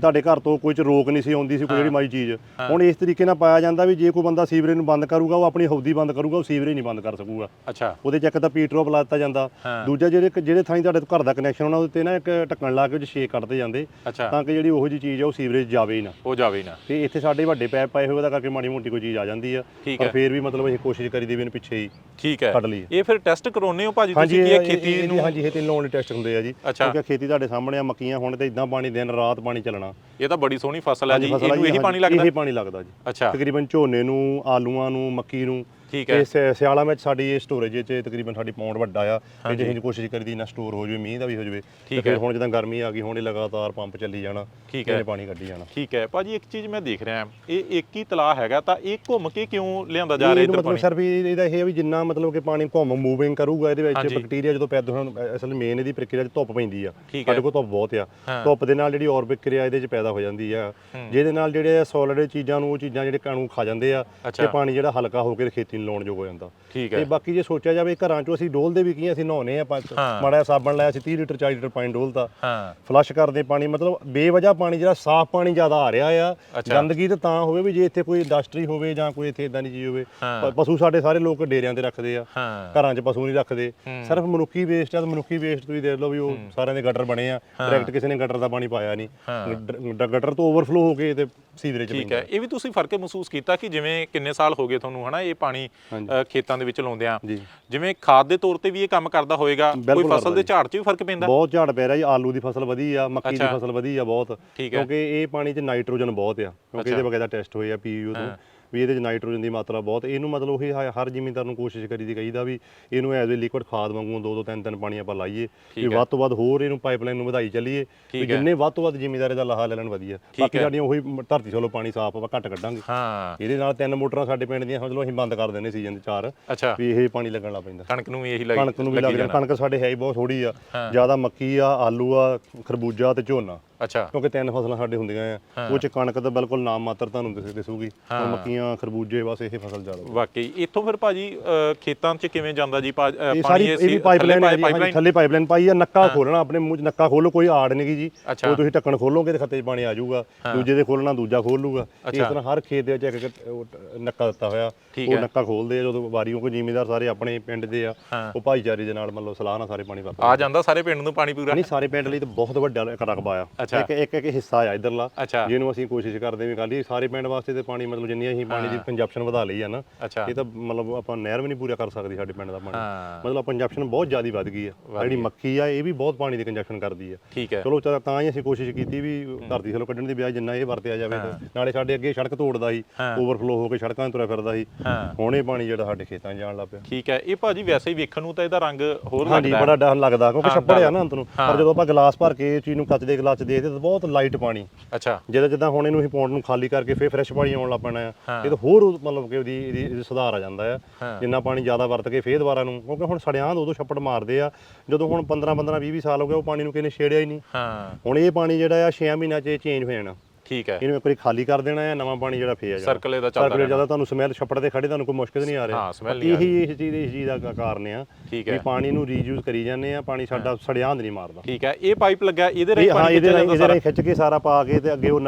ਤੁਹਾਡੇ ਘਰ ਤੋਂ ਕੋਈ ਚ ਰੋਕ ਨਹੀਂ ਸੀ ਆਉਂਦੀ ਸੀ ਕੋਈ ਜਿਹੜੀ ਮਾਈ ਚੀਜ਼। ਹੁਣ ਇਸ ਤਰੀਕੇ ਨਾਲ ਪਾਇਆ ਜਾਂਦਾ ਵੀ ਜੇ ਕੋਈ ਬੰਦਾ ਸੀਵਰੇਜ ਨੂੰ ਬੰਦ ਕਰੂਗਾ ਉਹ ਆਪਣੀ ਹੌਦੀ ਬੰਦ ਕਰੂਗਾ ਉਹ ਸੀਵਰੇਜ ਨਹੀਂ ਬੰਦ ਕਰ ਸਕੂਗਾ। ਅੱਛਾ। ਉਹਦੇ ਚ ਇੱਕ ਤਾਂ ਪੀਟਰੋਪ ਲਾ ਦਿੱਤਾ ਜਾਂਦਾ। ਦੂਜਾ ਜਿਹੜੇ ਜਿਹੜੇ ਥਾਂ ਤੁਹਾਡੇ ਘਰ ਦਾ ਕਨੈਕਸ਼ਨ ਉਹਨਾਂ ਦੇ ਉੱਤੇ ਨਾ ਇੱਕ ਢੱਕਣ ਲਾ ਕੇ ਉਹ 'ਚ ਛੇਕ ਕੱਢਦੇ ਜਾਂਦੇ। ਅੱਛਾ। ਤਾਂ ਕਿ ਜਿਹੜੀ ਉਹੋ ਜੀ ਚੀਜ਼ ਆ ਉਹ ਸੀਵਰੇਜ ਜਾਵੇ ਹੀ ਨਾ। ਹੋ ਜਾਵੇ ਨਾ। ਤੇ ਇੱਥੇ ਸਾਡੇ ਵੱਡੇ ਪੈਪ ਪਾਏ ਹੋਏ ਉਹਦਾ ਕਰਕੇ ਮਾੜੀ ਮੋਟੀ ਕੋਈ ਚੀਜ਼ ਆ ਜਾਂਦੀ ਆ। ਪਰ ਫੇਰ ਵੀ ਮਤਲਬ ਅਸੀਂ ਕੋਸ਼ਿਸ਼ ਕਰੀਦੀ ਵੀ ਇਹਨੂੰ ਪਿੱਛੇ ਹੀ ਠੀਕ ਹੈ। ਕੱਢ ਲਈਏ। ਇਹ ਫਿਰ ਟੈਸਟ ਕਰਾਉਨੇ ਹੋ ਭਾਜੀ ਤੁਸੀਂ ਕੀ ਇਹ ਖੇਤੀ ਨੂੰ ਹਾਂਜੀ ਇਹ ਤਿੰਨ ਲੋਨ ਟੈਸਟ ਹੁੰਦੇ ਆ ਜੀ। ਕਿਉਂਕਿ ਖੇਤੀ ਤੁਹਾਡੇ ਸਾਹਮਣੇ ਆ ਮੱਕੀਆਂ ਹੁਣ ਤੇ ਇਦਾਂ ਪਾਣੀ ਦਿਨ ਰਾਤ ਪਾਣੀ ਚੱਲਣਾ। ਇਹ ਤਾਂ ਬੜੀ ਸੋਹਣੀ ਫਸਲ ਹੈ ਜੀ। ਇਹਨੂੰ ਇਹੀ ਪਾਣੀ ਲੱਗਦਾ? ਇਹੀ ਪਾਣੀ ਲੱਗਦਾ ਜੀ। ਅੱਛਾ। ਤਕਰੀਬਨ ਝੋਨੇ ਨੂੰ ਆਲੂਆਂ ਨੂੰ ਮੱਕੀ ਨੂੰ ਠੀਕ ਹੈ ਤੇ ਸਿਆਲਾਂ ਵਿੱਚ ਸਾਡੀ ਇਹ ਸਟੋਰੇਜ ਚ ਤਕਰੀਬਨ ਸਾਡੀ ਪੌਂਡ ਵੱਡਾ ਆ ਤੇ ਜੇ ਅਸੀਂ ਕੋਸ਼ਿਸ਼ ਕਰੀਦੀ ਨਾ ਸਟੋਰ ਹੋ ਜਾਵੇ ਮੀਂਹ ਦਾ ਵੀ ਹੋ ਜਾਵੇ ਤੇ ਫਿਰ। ਹੁਣ ਜਦੋਂ ਗਰਮੀ ਆ ਗਈ ਹੁਣ ਇਹ ਲਗਾਤਾਰ ਪੰਪ ਚੱਲੀ ਜਾਣਾ। ਇਹਨੇ ਪਾਣੀ ਕੱਢੀ ਜਾਣਾ ਠੀਕ ਹੈ ਭਾਜੀ ਇੱਕ ਚੀਜ਼ ਮੈਂ ਦੇਖ ਰਿਹਾ ਇਹ ਇੱਕ ਹੀ ਤਲਾਅ ਹੈਗਾ ਤਾਂ ਇਹ ਘੁੰਮ ਕੇ ਕਿਉਂ ਲਿਆਂਦਾ ਜਾ ਰਿਹਾ ਇੱਧਰ ਮਤਲਬ ਸਰ ਵੀ ਇਹਦਾ ਇਹ ਵੀ ਜਿੰਨਾ ਮਤਲਬ ਕਿ ਪਾਣੀ ਘੁੰਮ ਮੂਵਿੰਗ ਕਰੂਗਾ ਇਹਦੇ ਵਿੱਚ। ਬੈਕਟੀਰੀਆ ਜਦੋਂ ਪੈਦਾ ਹੋਣ ਅਸਲ ਮੇਨ ਇਹਦੀ ਪ੍ਰਕਿਰਿਆ 'ਚ ਧੁੱਪ ਪੈਂਦੀ ਆ। ਸਾਡੇ ਕੋਲ ਧੁੱਪ ਬਹੁਤ ਆ। ਧੁੱਪ ਦੇ ਨਾਲ ਜਿਹੜੀ ਔਰਬਿਕ ਕਿਰਿਆ ਇਹਦੇ 'ਚ ਪੈਦਾ ਹੋ ਜਾਂਦੀ ਆ ਜਿਹਦੇ ਨਾਲ ਜਿਹੜੇ ਸੋਲਿਡ ਚੀਜ਼ਾਂ ਨੂੰ ਉਹ ਚੀਜ਼ਾਂ ਜਿਹੜੇ ਕਾਣੂ ਖਾ ਜਾਂਦੇ ਆ। ਤੇ ਪਾਣੀ ਜਿਹੜਾ ਹਲਕਾ ਹੋ ਕੇ ਖੇਤੀ ਨੂੰ ਲਾਉਣ ਯੋਗ ਹੋ ਜਾਂਦਾ। ਠੀਕ ਤੇ ਹੈ। ਬਾਕੀ ਜੇ ਸੋਚਿਆ ਜਾਵੇ ਘਰਾਂ 'ਚੋਂ ਅਸੀਂ ਡੋਲਦੇ ਵੀ ਕੀ ਅਸੀਂ ਨਹਾਉਨੇ ਆ ਪੰਜ ਹਾਂ। ਮਾੜਾ ਜਿਹਾ ਸਾਬਣ ਲਾਇਆ ਸੀ 30 ਲੀਟਰ 40 ਲੀਟਰ ਪਾਣੀ ਡੋਲਤਾ ਹਾਂ। ਫਲਸ਼ ਕਰਦੇ ਪਾਣੀ ਮਤਲਬ ਬੇਵਜ੍ਹਾ ਪਾਣੀ ਜਿਹੜਾ ਸਾਫ਼ ਪਾਣੀ ਜ਼ਿਆਦਾ ਆ ਰਿਹਾ ਆ ਅੱਛਾ। ਗੰਦਗੀ ਤਾਂ ਤਾਂ ਹੋਵੇ ਵੀ ਜੇ ਇੱਥੇ ਕੋਈ ਇੰਡਸਟਰੀ ਹੋਵੇ ਜਾਂ ਕੋਈ ਇੱਥੇ ਇਦਾਂ ਦੀ ਚੀਜ਼ ਹੋਵੇ ਹਾਂ। ਪ- ਪਸ਼ੂ ਸਾਡੇ ਸਾਰੇ ਲੋਕ ਡੇਰਿਆਂ ਤੇ ਰੱਖਦੇ ਆ। ਹਾਂ। ਘਰਾਂ 'ਚ ਪਸ਼ੂ ਨਹੀਂ ਰੱਖਦੇ। ਸਿਰਫ ਮਨੁੱਖੀ ਵੇਸਟ ਆ ਤਾਂ ਮਨੁੱਖੀ ਵੇਸਟ ਤੁਸੀਂ ਦੇਖ ਲਓ ਵੀ ਉਹ ਸਾਰਿਆਂ ਦੇ ਗਟਰ ਬਣੇ ਆ। ਡਾਇਰੈਕਟ ਕਿਸੇ ਨੇ ਗਟਰ ਦਾ ਪਾਣੀ ਪਾਇਆ ਨਹੀਂ। ਗਟਰ ਤੋਂ ਓਵਰਫਲੋ ਹੋ ਕੇ ਤੇ ਸੀਵਰੇਜ ਠੀਕ ਹੈ ਇਹ ਵੀ ਤੁਸੀਂ ਫ਼ਰਕ ਮਹਿਸੂਸ ਕੀਤਾ ਕਿ ਜਿਵੇਂ ਕਿੰਨੇ ਸਾਲ ਹੋ ਗਏ ਤੁਹਾਨੂੰ ਹਨਾ ਇਹ ਪਾਣੀ ਖੇਤਾਂ ਦੇ ਵਿੱਚ ਲਾਉਂਦੇ ਆ। ਜਿਵੇਂ ਖਾਦ ਦੇ ਤੌਰ ਤੇ ਵੀ ਇਹ ਕੰਮ ਕਰਦਾ ਹੋਏਗਾ ਕੋਈ ਫਸਲ ਦੇ ਝਾੜ 'ਚ ਵੀ ਫ਼ਰਕ ਪੈਂਦਾ? ਬਹੁਤ ਝਾੜ ਪੈ ਰਿਹਾ ਜੀ ਆਲੂ ਦੀ ਫਸਲ ਵਧੀ ਆ ਮੱਕੀ ਦੀ। ਫਸਲ ਵਧੀ ਆ ਬਹੁਤ। ਕਿਉਂਕਿ ਇਹ ਪਾਣੀ 'ਚ ਨਾਈਟ੍ਰੋਜਨ ਬਹੁਤ ਆ ਕਿਉਂਕਿ ਇਹਦੇ ਬਗੈਰ ਟੈਸਟ ਹੋਏ ਆ ਪੀਯੂ ਤੋਂ। ਵੀ ਇਹਦੇ 'ਚ ਨਾਈਟ੍ਰੋਜਨ ਦੀ ਮਾਤਰਾ ਬਹੁਤ ਇਹਨੂੰ ਮਤਲਬ ਉਹੀ ਹ- ਹਰ ਜ਼ਿਮੀਂਦਾਰ ਨੂੰ ਕੋਸ਼ਿਸ਼ ਕਰੀਦੀ ਕਹੀਦਾ ਵੀ ਇਹਨੂੰ ਐਜ਼ ਅ ਲਿਕੁਇਡ ਖਾਦ ਵਾਂਗੂ ਦੋ ਦੋ ਤਿੰਨ ਤਿੰਨ ਪਾਣੀ ਆਪਾਂ ਲਾਈਏ ਵੀ ਵੱਧ ਤੋਂ ਵੱਧ ਹੋਰ ਇਹਨੂੰ ਪਾਈਪਲਾਈਨ ਨੂੰ ਵਧਾਈ ਚੱਲੀਏ ਵੀ। ਜਿੰਨੇ ਵੱਧ ਤੋਂ ਵੱਧ ਜ਼ਿਮੀਂਦਾਰ ਇਹਦਾ ਲਾਹਾ ਲੈ ਲੈਣ ਵਧੀਆ। ਬਾਕੀ। ਸਾਡੀਆਂ ਉਹੀ ਮ- ਧਰਤੀ ਚਲੋ ਪਾਣੀ ਸਾਫ਼ ਆਪਾਂ ਘੱਟ ਕੱਢਾਂਗੇ। ਹਾਂ। ਇਹਦੇ ਨਾਲ ਤਿੰਨ ਮੋਟਰਾਂ ਸਾਡੇ ਪਿੰਡ ਦੀਆਂ ਸਮਝ ਲਓ ਅਸੀਂ ਬੰਦ ਕਰ ਦਿੰਦੇ ਸੀਜ਼ਨ ਦੇ ਚਾਰ ਅੱਛਾ। ਵੀ ਇਹ ਪਾਣੀ ਲੱਗਣ ਲੱਗ ਪੈਂਦਾ। ਕਣਕ ਨੂੰ ਵੀ ਇਹੀ ਲੱਗ ਕਣਕ ਨੂੰ ਵੀ ਲੱਗ ਜਾਂਦਾ। ਕਣਕ ਸਾਡੇ ਹੈ ਹੀ ਬਹੁਤ ਥੋੜੀ ਆ। ਜ਼ਿਆਦਾ ਮੱਕੀ ਆ ਆਲੂ ਆ ਖਰਬੂਜਾ ਤੇ ਝੋਨਾ। ਅੱਛਾ। ਕਿਉਂਕਿ ਤਿੰਨ ਫਸਲਾਂ ਸਾਡੇ ਹੁੰਦੀਆਂ ਆ। ਉਹ ਚ ਕਣਕ ਤਾਂ ਬਿਲਕੁਲ ਨਾਮ ਮਾਤਰ ਤੁਹਾਨੂੰ ਦਿਸ- ਦਿਸੂਗੀ। ਮੱਕੀਆਂ ਖਰਬੂਜੇ ਬਸ ਇਹ ਫਸਲ ਜ਼ਿਆਦਾ। ਵਾਕਈ। ਇੱਥੋਂ ਫਿਰ ਭਾਜੀ ਖੇਤਾਂ 'ਚ ਕਿਵੇਂ ਜਾਂਦਾ ਜੀ? ਪਾਣੀ ਸਾਰੀ ਇਹ ਵੀ ਪਾਈਪਲਾਈਨ ਹੈ ਥੱਲੇ ਪਾਈਪਲਾਈਨ ਪਾਈ ਆ ਨੱਕਾ ਖੋਲਣਾ ਆਪਣੇ ਮੂੰਹ 'ਚ ਨੱਕਾ ਖੋਲੋ ਕੋਈ ਆੜ ਨਹੀਂ ਜੀ। ਉਹ ਤੁਸੀਂ ਢੱਕਣ ਖੋਲੋਗੇ ਤੇ ਖੱਤੇ 'ਚ ਪਾਣੀ ਆ ਜਾਊਗਾ। ਦੂਜੇ ਦੇ ਖੋਲਣਾ ਦੂਜਾ ਖੋਲ ਲੂਗਾ ਇਸ। ਤਰ੍ਹਾਂ ਹਰ ਖੇਤ ਦੇ ਵਿੱਚ ਇੱਕ ਨੱਕਾ ਦਿੱਤਾ ਹੋਇਆ। ਉਹ। ਨੱਕਾ ਖੋਲਦੇ ਆ ਜਦੋਂ ਵਾਰੀਆਂ ਕੋਈ ਜ਼ਿਮੀਂਦਾਰ ਸਾਰੇ ਆਪਣੇ ਪਿੰਡ ਦੇ ਆ। ਉਹ ਭਾਈਚਾਰੇ ਦੇ ਨਾਲ ਮਤਲਬ ਸਲਾਹ ਨਾਲ ਸਾਰੇ ਪਾਣੀ ਵਰਤਦੇ ਆ ਜਾਂਦਾ ਸਾਰੇ ਪਿੰਡ ਨੂੰ ਪਾਣੀ ਪੂਰਾ। ਨਹੀਂ ਸਾਰੇ ਪਿੰਡ ਲਈ ਤਾਂ ਬਹੁਤ ਵੱਡਾ ਇੱਕ ਰਕਬਾ ਆ। ਇੱਕ ਇੱਕ ਇੱਕ ਹਿੱਸਾ ਆ ਇਧਰਲਾ। ਜਿਹਨੂੰ ਅਸੀਂ ਕੋਸ਼ਿਸ਼ ਕਰਦੇ ਵੀ ਕੱਲ ਸਾਰੇ ਪਿੰਡ ਵਾਸਤੇ ਤੇ ਪਾਣੀ ਮਤਲਬ ਜਿੰਨੀ ਅਸੀਂ ਪਾਣੀ ਦੀ ਕੰਜਪਸ਼ਨ ਵਧਾ ਲਈ ਆ ਨਾ ਇਹ ਤਾਂ ਮਤਲਬ ਆਪਾਂ ਨਹਿਰ ਵੀ ਨਹੀਂ ਪੂਰਾ ਕਰ ਸਕਦੀ ਸਾਡੇ ਪਿੰਡ ਦਾ ਪਾਣੀ। ਮਤਲਬ ਕੰਜਪਸ਼ਨ ਬਹੁਤ ਜ਼ਿਆਦਾ ਵੱਧ ਗਈ ਆ। ਜਿਹੜੀ ਮੱਕੀ ਆ। ਇਹ ਵੀ ਬਹੁਤ ਪਾਣੀ ਦੀ ਕੰਜਪਸ਼ਨ ਕਰਦੀ ਆ। ਚਲੋ ਤਾਂ ਹੀ ਅਸੀਂ ਕੋਸ਼ਿਸ਼ ਕੀਤੀ ਵੀ ਧਰਤੀ ਥੱਲੋਂ ਕੱਢਣ ਦੀ ਬਜਾਏ ਜਿੰਨਾ ਇਹ ਵਰਤਿਆ ਜਾਵੇ ਨਾਲੇ ਸਾਡੇ ਅੱਗੇ ਸੜਕ ਤੋੜਦਾ ਸੀ। ਓਵਰਫਲੋ ਹੋ ਕੇ ਸੜਕਾਂ 'ਤੇ ਤੁਰਿਆ ਫਿਰਦਾ ਸੀ। ਹਾਂ। ਹੁਣ ਇਹ ਪਾਣੀ ਜਿਹੜਾ ਸਾਡੇ ਖੇਤਾਂ 'ਚ ਜਾਣ ਲੱਗ ਪਿਆ। ਠੀਕ ਹੈ ਇਹ ਭਾਜੀ ਵੈਸੇ ਹੀ ਵੇਖਣ ਨੂੰ ਤਾਂ ਇਹਦਾ ਰੰਗ ਹੋਰ ਹਾਂਜੀ ਲੱਗਦਾ ਬੜਾ ਡਰ ਲੱਗਦਾ ਕਿਉਂਕਿ ਛੱਪੜ। ਆ ਨਾ ਅੰਤ ਨੂੰ ਪਰ ਜਦੋਂ ਆਪਾਂ ਗਲਾਸ ਭਰ ਕੇ ਇਹ ਚੀਜ਼ ਨੂੰ ਕੱਚ ਦੇ ਗਲਾਸ 'ਚ ਦੇਖਦੇ ਤਾਂ ਬਹੁਤ ਲਾਈਟ ਪਾਣੀ। ਅੱਛਾ। ਜਿੱਦਾਂ ਜਿੱਦਾਂ ਹੁਣ ਇਹਨੂੰ ਅਸੀਂ ਪੌਂਡ ਨੂੰ ਖਾਲੀ ਕਰਕੇ ਫੇਰ ਫਰੈਸ਼ ਪਾਣੀ ਆਉਣ ਲੱਗ ਪੈਣਾ ਆ। ਇਹ ਤਾਂ ਹੋਰ ਮਤਲਬ ਕਿ ਉਹਦੀ ਇਹਦੀ ਸੁਧਾਰ ਆ ਜਾਂਦਾ ਆ। ਜਿੰਨਾ ਪਾਣੀ ਜ਼ਿਆਦਾ ਵਰਤ ਕੇ ਫੇਰ ਦੁਬਾਰਾ ਨੂੰ ਕਿਉਂਕਿ ਹੁਣ ਸੜਿਆਂ ਉਦੋਂ ਛੱਪੜ ਮਾਰਦੇ ਆ। ਜਦੋਂ ਹੁਣ 15 15 20 20 ਸਾਲ ਹੋ ਗਏ ਉਹ ਪਾਣੀ ਨੂੰ ਕਿਸੇ ਨੇ ਛੇੜਿਆ ਹੀ ਨਹੀਂ। ਹਾਂ। ਹੁਣ ਇਹ ਪਾਣੀ ਜਿਹੜਾ ਆ 6 ਮਹੀਨਿਆਂ 'ਚ ਚੇਂਜ ਹੋ ਜਾਣਾ। ਠੀਕ ਹੈ। ਇਹਨੂੰ ਇੱਕ ਵਾਰੀ ਖਾਲੀ ਕਰ ਦੇਣਾ ਆ ਨਵਾਂ ਪਾਣੀ ਜਿਹੜਾ ਫੇਰ ਆ ਜਾਣਾ। ਸਰਕਲ ਇਹਦਾ ਚੱਲਦਾ ਸਰਕਲ ਜ਼ਿਆਦਾ ਤੁਹਾਨੂੰ ਸਮੈਲ ਛੱਪੜ ਤੇ ਖੜੇ ਤੁਹਾਨੂੰ ਕੋਈ ਮੁਸ਼ਕਲ ਨਹੀਂ ਆ ਰਿਹਾ। ਹਾਂ, smell ਨਹੀਂ ਇਹੀ ਇਸ ਚੀਜ਼ ਇਸ ਚੀਜ਼ ਦਾ ਕਾਰਨ ਆ ਠੀਕ ਵੀ ਹੈ। ਪਾਣੀ ਨੂੰ ਰੀਯੂਜ਼ ਕਰੀ ਜਾਂਦੇ ਆ ਪਾਣੀ ਸਾਡਾ ਸੜਿਆਂ ਨਹੀਂ ਮਾਰਦਾ। ਠੀਕ ਹੈ। ਇਹ ਪਾਈਪ ਲੱਗਾ ਇਹਦੇ ਰਾਹੀਂ ਹਾਂ ਪਾਣੀ ਇਹਦੇ ਰਾਹੀਂ ਇਹਦੇ ਰਾਹੀਂ ਖਿੱਚ ਕੇ ਸਾਰਾ ਪਾ ਕੇ ਤੇ ਅੱਗੇ ਉਹ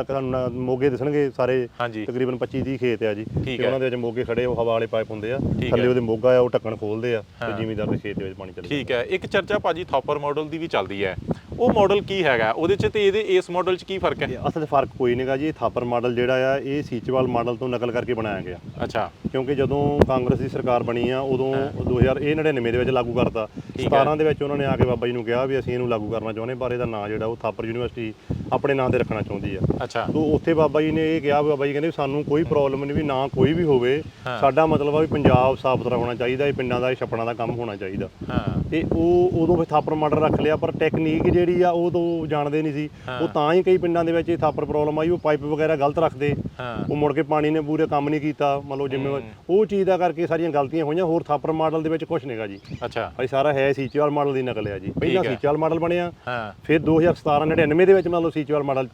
ਮੋਗੇ ਦਿਸਣਗੇ ਸਾਰੇ। ਤਕਰੀਬਨ 25 30 ਖੇਤ ਆ ਜੀ। ਤੇ ਹੈ। ਉਹਨਾਂ ਦੇ ਵਿੱਚ ਮੋਗੇ ਖੜੇ ਉਹ ਹਵਾ ਵਾਲੇ ਪਾਈਪ ਹੁੰਦੇ ਆ। ਥੱਲੇ ਹੈ। ਉਹਦੇ ਮੋਗਾ ਆ ਉਹ ਢੱਕਣ ਖੋਲਦੇ ਆ। ਤੇ ਜ਼ਿਮੀਦਾਰ ਦੇ ਖੇਤ ਦੇ ਵਿੱਚ ਪਾਣੀ ਚੱਲੇ ਠੀਕ ਹੈ। ਇੱਕ ਚਰਚਾ ਭਾਜੀ ਥਾਪਰ ਮਾਡਲ ਦੀ ਵੀ ਚੱਲਦੀ ਹੈ। ਉਹ ਮਾਡਲ ਕੀ ਹੈਗਾ? ਉਹਦੇ ਚ ਤੇ ਇਹਦੇ ਇਸ ਮਾਡਲ ਚ ਕੀ ਫ਼ਰਕ ਹੈ? ਅਸਲ ਫ਼ਰਕ ਕੋਈ ਨਹੀਂਗਾ ਜੀ ਇਹ ਥਾਪਰ ਮਾਡਲ ਜਿਹੜਾ ਆ ਇਹ ਸੀਚਵਾਲ ਮਾਡਲ ਤੋਂ ਨਕਲ ਕਰਕੇ ਬਣਾਇਆ ਗਿਆ। ਅੱਛਾ। ਕਿਉਂਕਿ ਜਦੋਂ ਕਾਂਗਰਸ ਦੀ ਸਰਕਾਰ ਬਣੀ ਆ ਉਦੋਂ 2000 ਇਹ 99 ਦੇ ਵਿੱਚ ਲਾਗੂ ਕਰਤਾ। ਠੀਕ ਹੈ। 17 ਦੇ ਵਿੱਚ ਉਹਨਾਂ ਨੇ ਆ ਕੇ ਬਾਬਾ ਜੀ ਨੂੰ ਕਿਹਾ ਵੀ ਅਸੀਂ ਇਹਨੂੰ ਲਾਗੂ ਕਰਨਾ ਚਾਹੁੰਦੇ ਪਰ ਇਹਦਾ ਨਾਂ ਜਿਹੜਾ ਉਹ ਥਾਪਰ ਯੂਨੀਵਰਸਿਟੀ ਆਪਣੇ ਨਾਂ ਤੇ ਰੱਖਣਾ ਚਾਹੁੰਦੀ ਆ। ਅੱਛਾ। ਤੋ ਉੱਥੇ ਬਾਬਾ ਜੀ ਨੇ ਇਹ ਕਿਹਾ ਬਾਬਾ ਜੀ ਕਹਿੰਦੇ ਵੀ ਸਾਨੂੰ ਕੋਈ ਪ੍ਰੋਬਲਮ ਨਹੀਂ ਵੀ ਨਾ ਕੋਈ ਵੀ ਹੋਵੇ ਸਾਡਾ ਮਤਲਬ ਆ ਵੀ ਪੰਜਾਬ ਸਾਫ਼ ਸੁਥਰਾ ਹੋਣਾ ਚਾਹੀਦਾ ਇਹ ਪਿੰਡਾਂ ਦਾ ਇਹ ਛੱਪੜਾਂ ਦਾ ਕੰਮ ਹੋਣਾ ਚਾਹੀਦਾ। ਹਾਂ। ਤੇ ਉਹ ਉਦੋਂ ਫਿਰ ਥਾਪਰ ਮਾਡਲ ਰੱਖ ਲਿਆ ਪਰ ਟੈਕਨੀਕ ਜਿਹੜੀ ਆ ਉਹ ਤੋਂ ਜਾਣਦੇ ਨਹੀਂ ਸੀ। ਉਹ ਤਾਂ ਹੀ ਕਈ ਪਿੰਡਾਂ ਦੇ ਵਿੱਚ ਇਹ ਥਾਪਰ ਪ੍ਰੋਬਲਮ ਆਈ ਉਹ ਪਾਈਪ ਵਗੈਰਾ ਗਲਤ ਰੱਖਦੇ। ਹਾਂ। ਉਹ ਮੁੜ ਕੇ ਪਾਣੀ ਨੇ ਪੂਰੇ ਕੰਮ ਨਹੀਂ ਕੀਤਾ ਮਤਲਬ ਜਿਵੇਂ ਉਹ ਚੀਜ਼ ਦਾ ਕਰਕੇ ਸਾਰੀਆਂ ਗਲਤੀਆਂ ਹੋਈਆਂ ਹੋਰ ਥਾਪਰ ਮਾਡਲ ਦੇ ਵਿੱਚ ਕੁਝ ਨਹੀਂਗਾ ਜੀ। ਅੱਛਾ। ਭਾਈ ਸਾਰਾ ਹੈ ਸੀਚੀਆਰ ਮਾਡਲ ਦੀ ਨਕਲ ਆ ਜੀ। ਪਹਿਲਾਂ ਠੀਕ ਹੈ। ਸੀਚੀਆਰ ਮਾਡਲ ਬਣਿਆ ਹਾਂ। ਫਿਰ 2017 99 ਦੇ ਵਿੱਚ ਮਤਲਬ ਸੀ 20 12 ਮਾਡਲ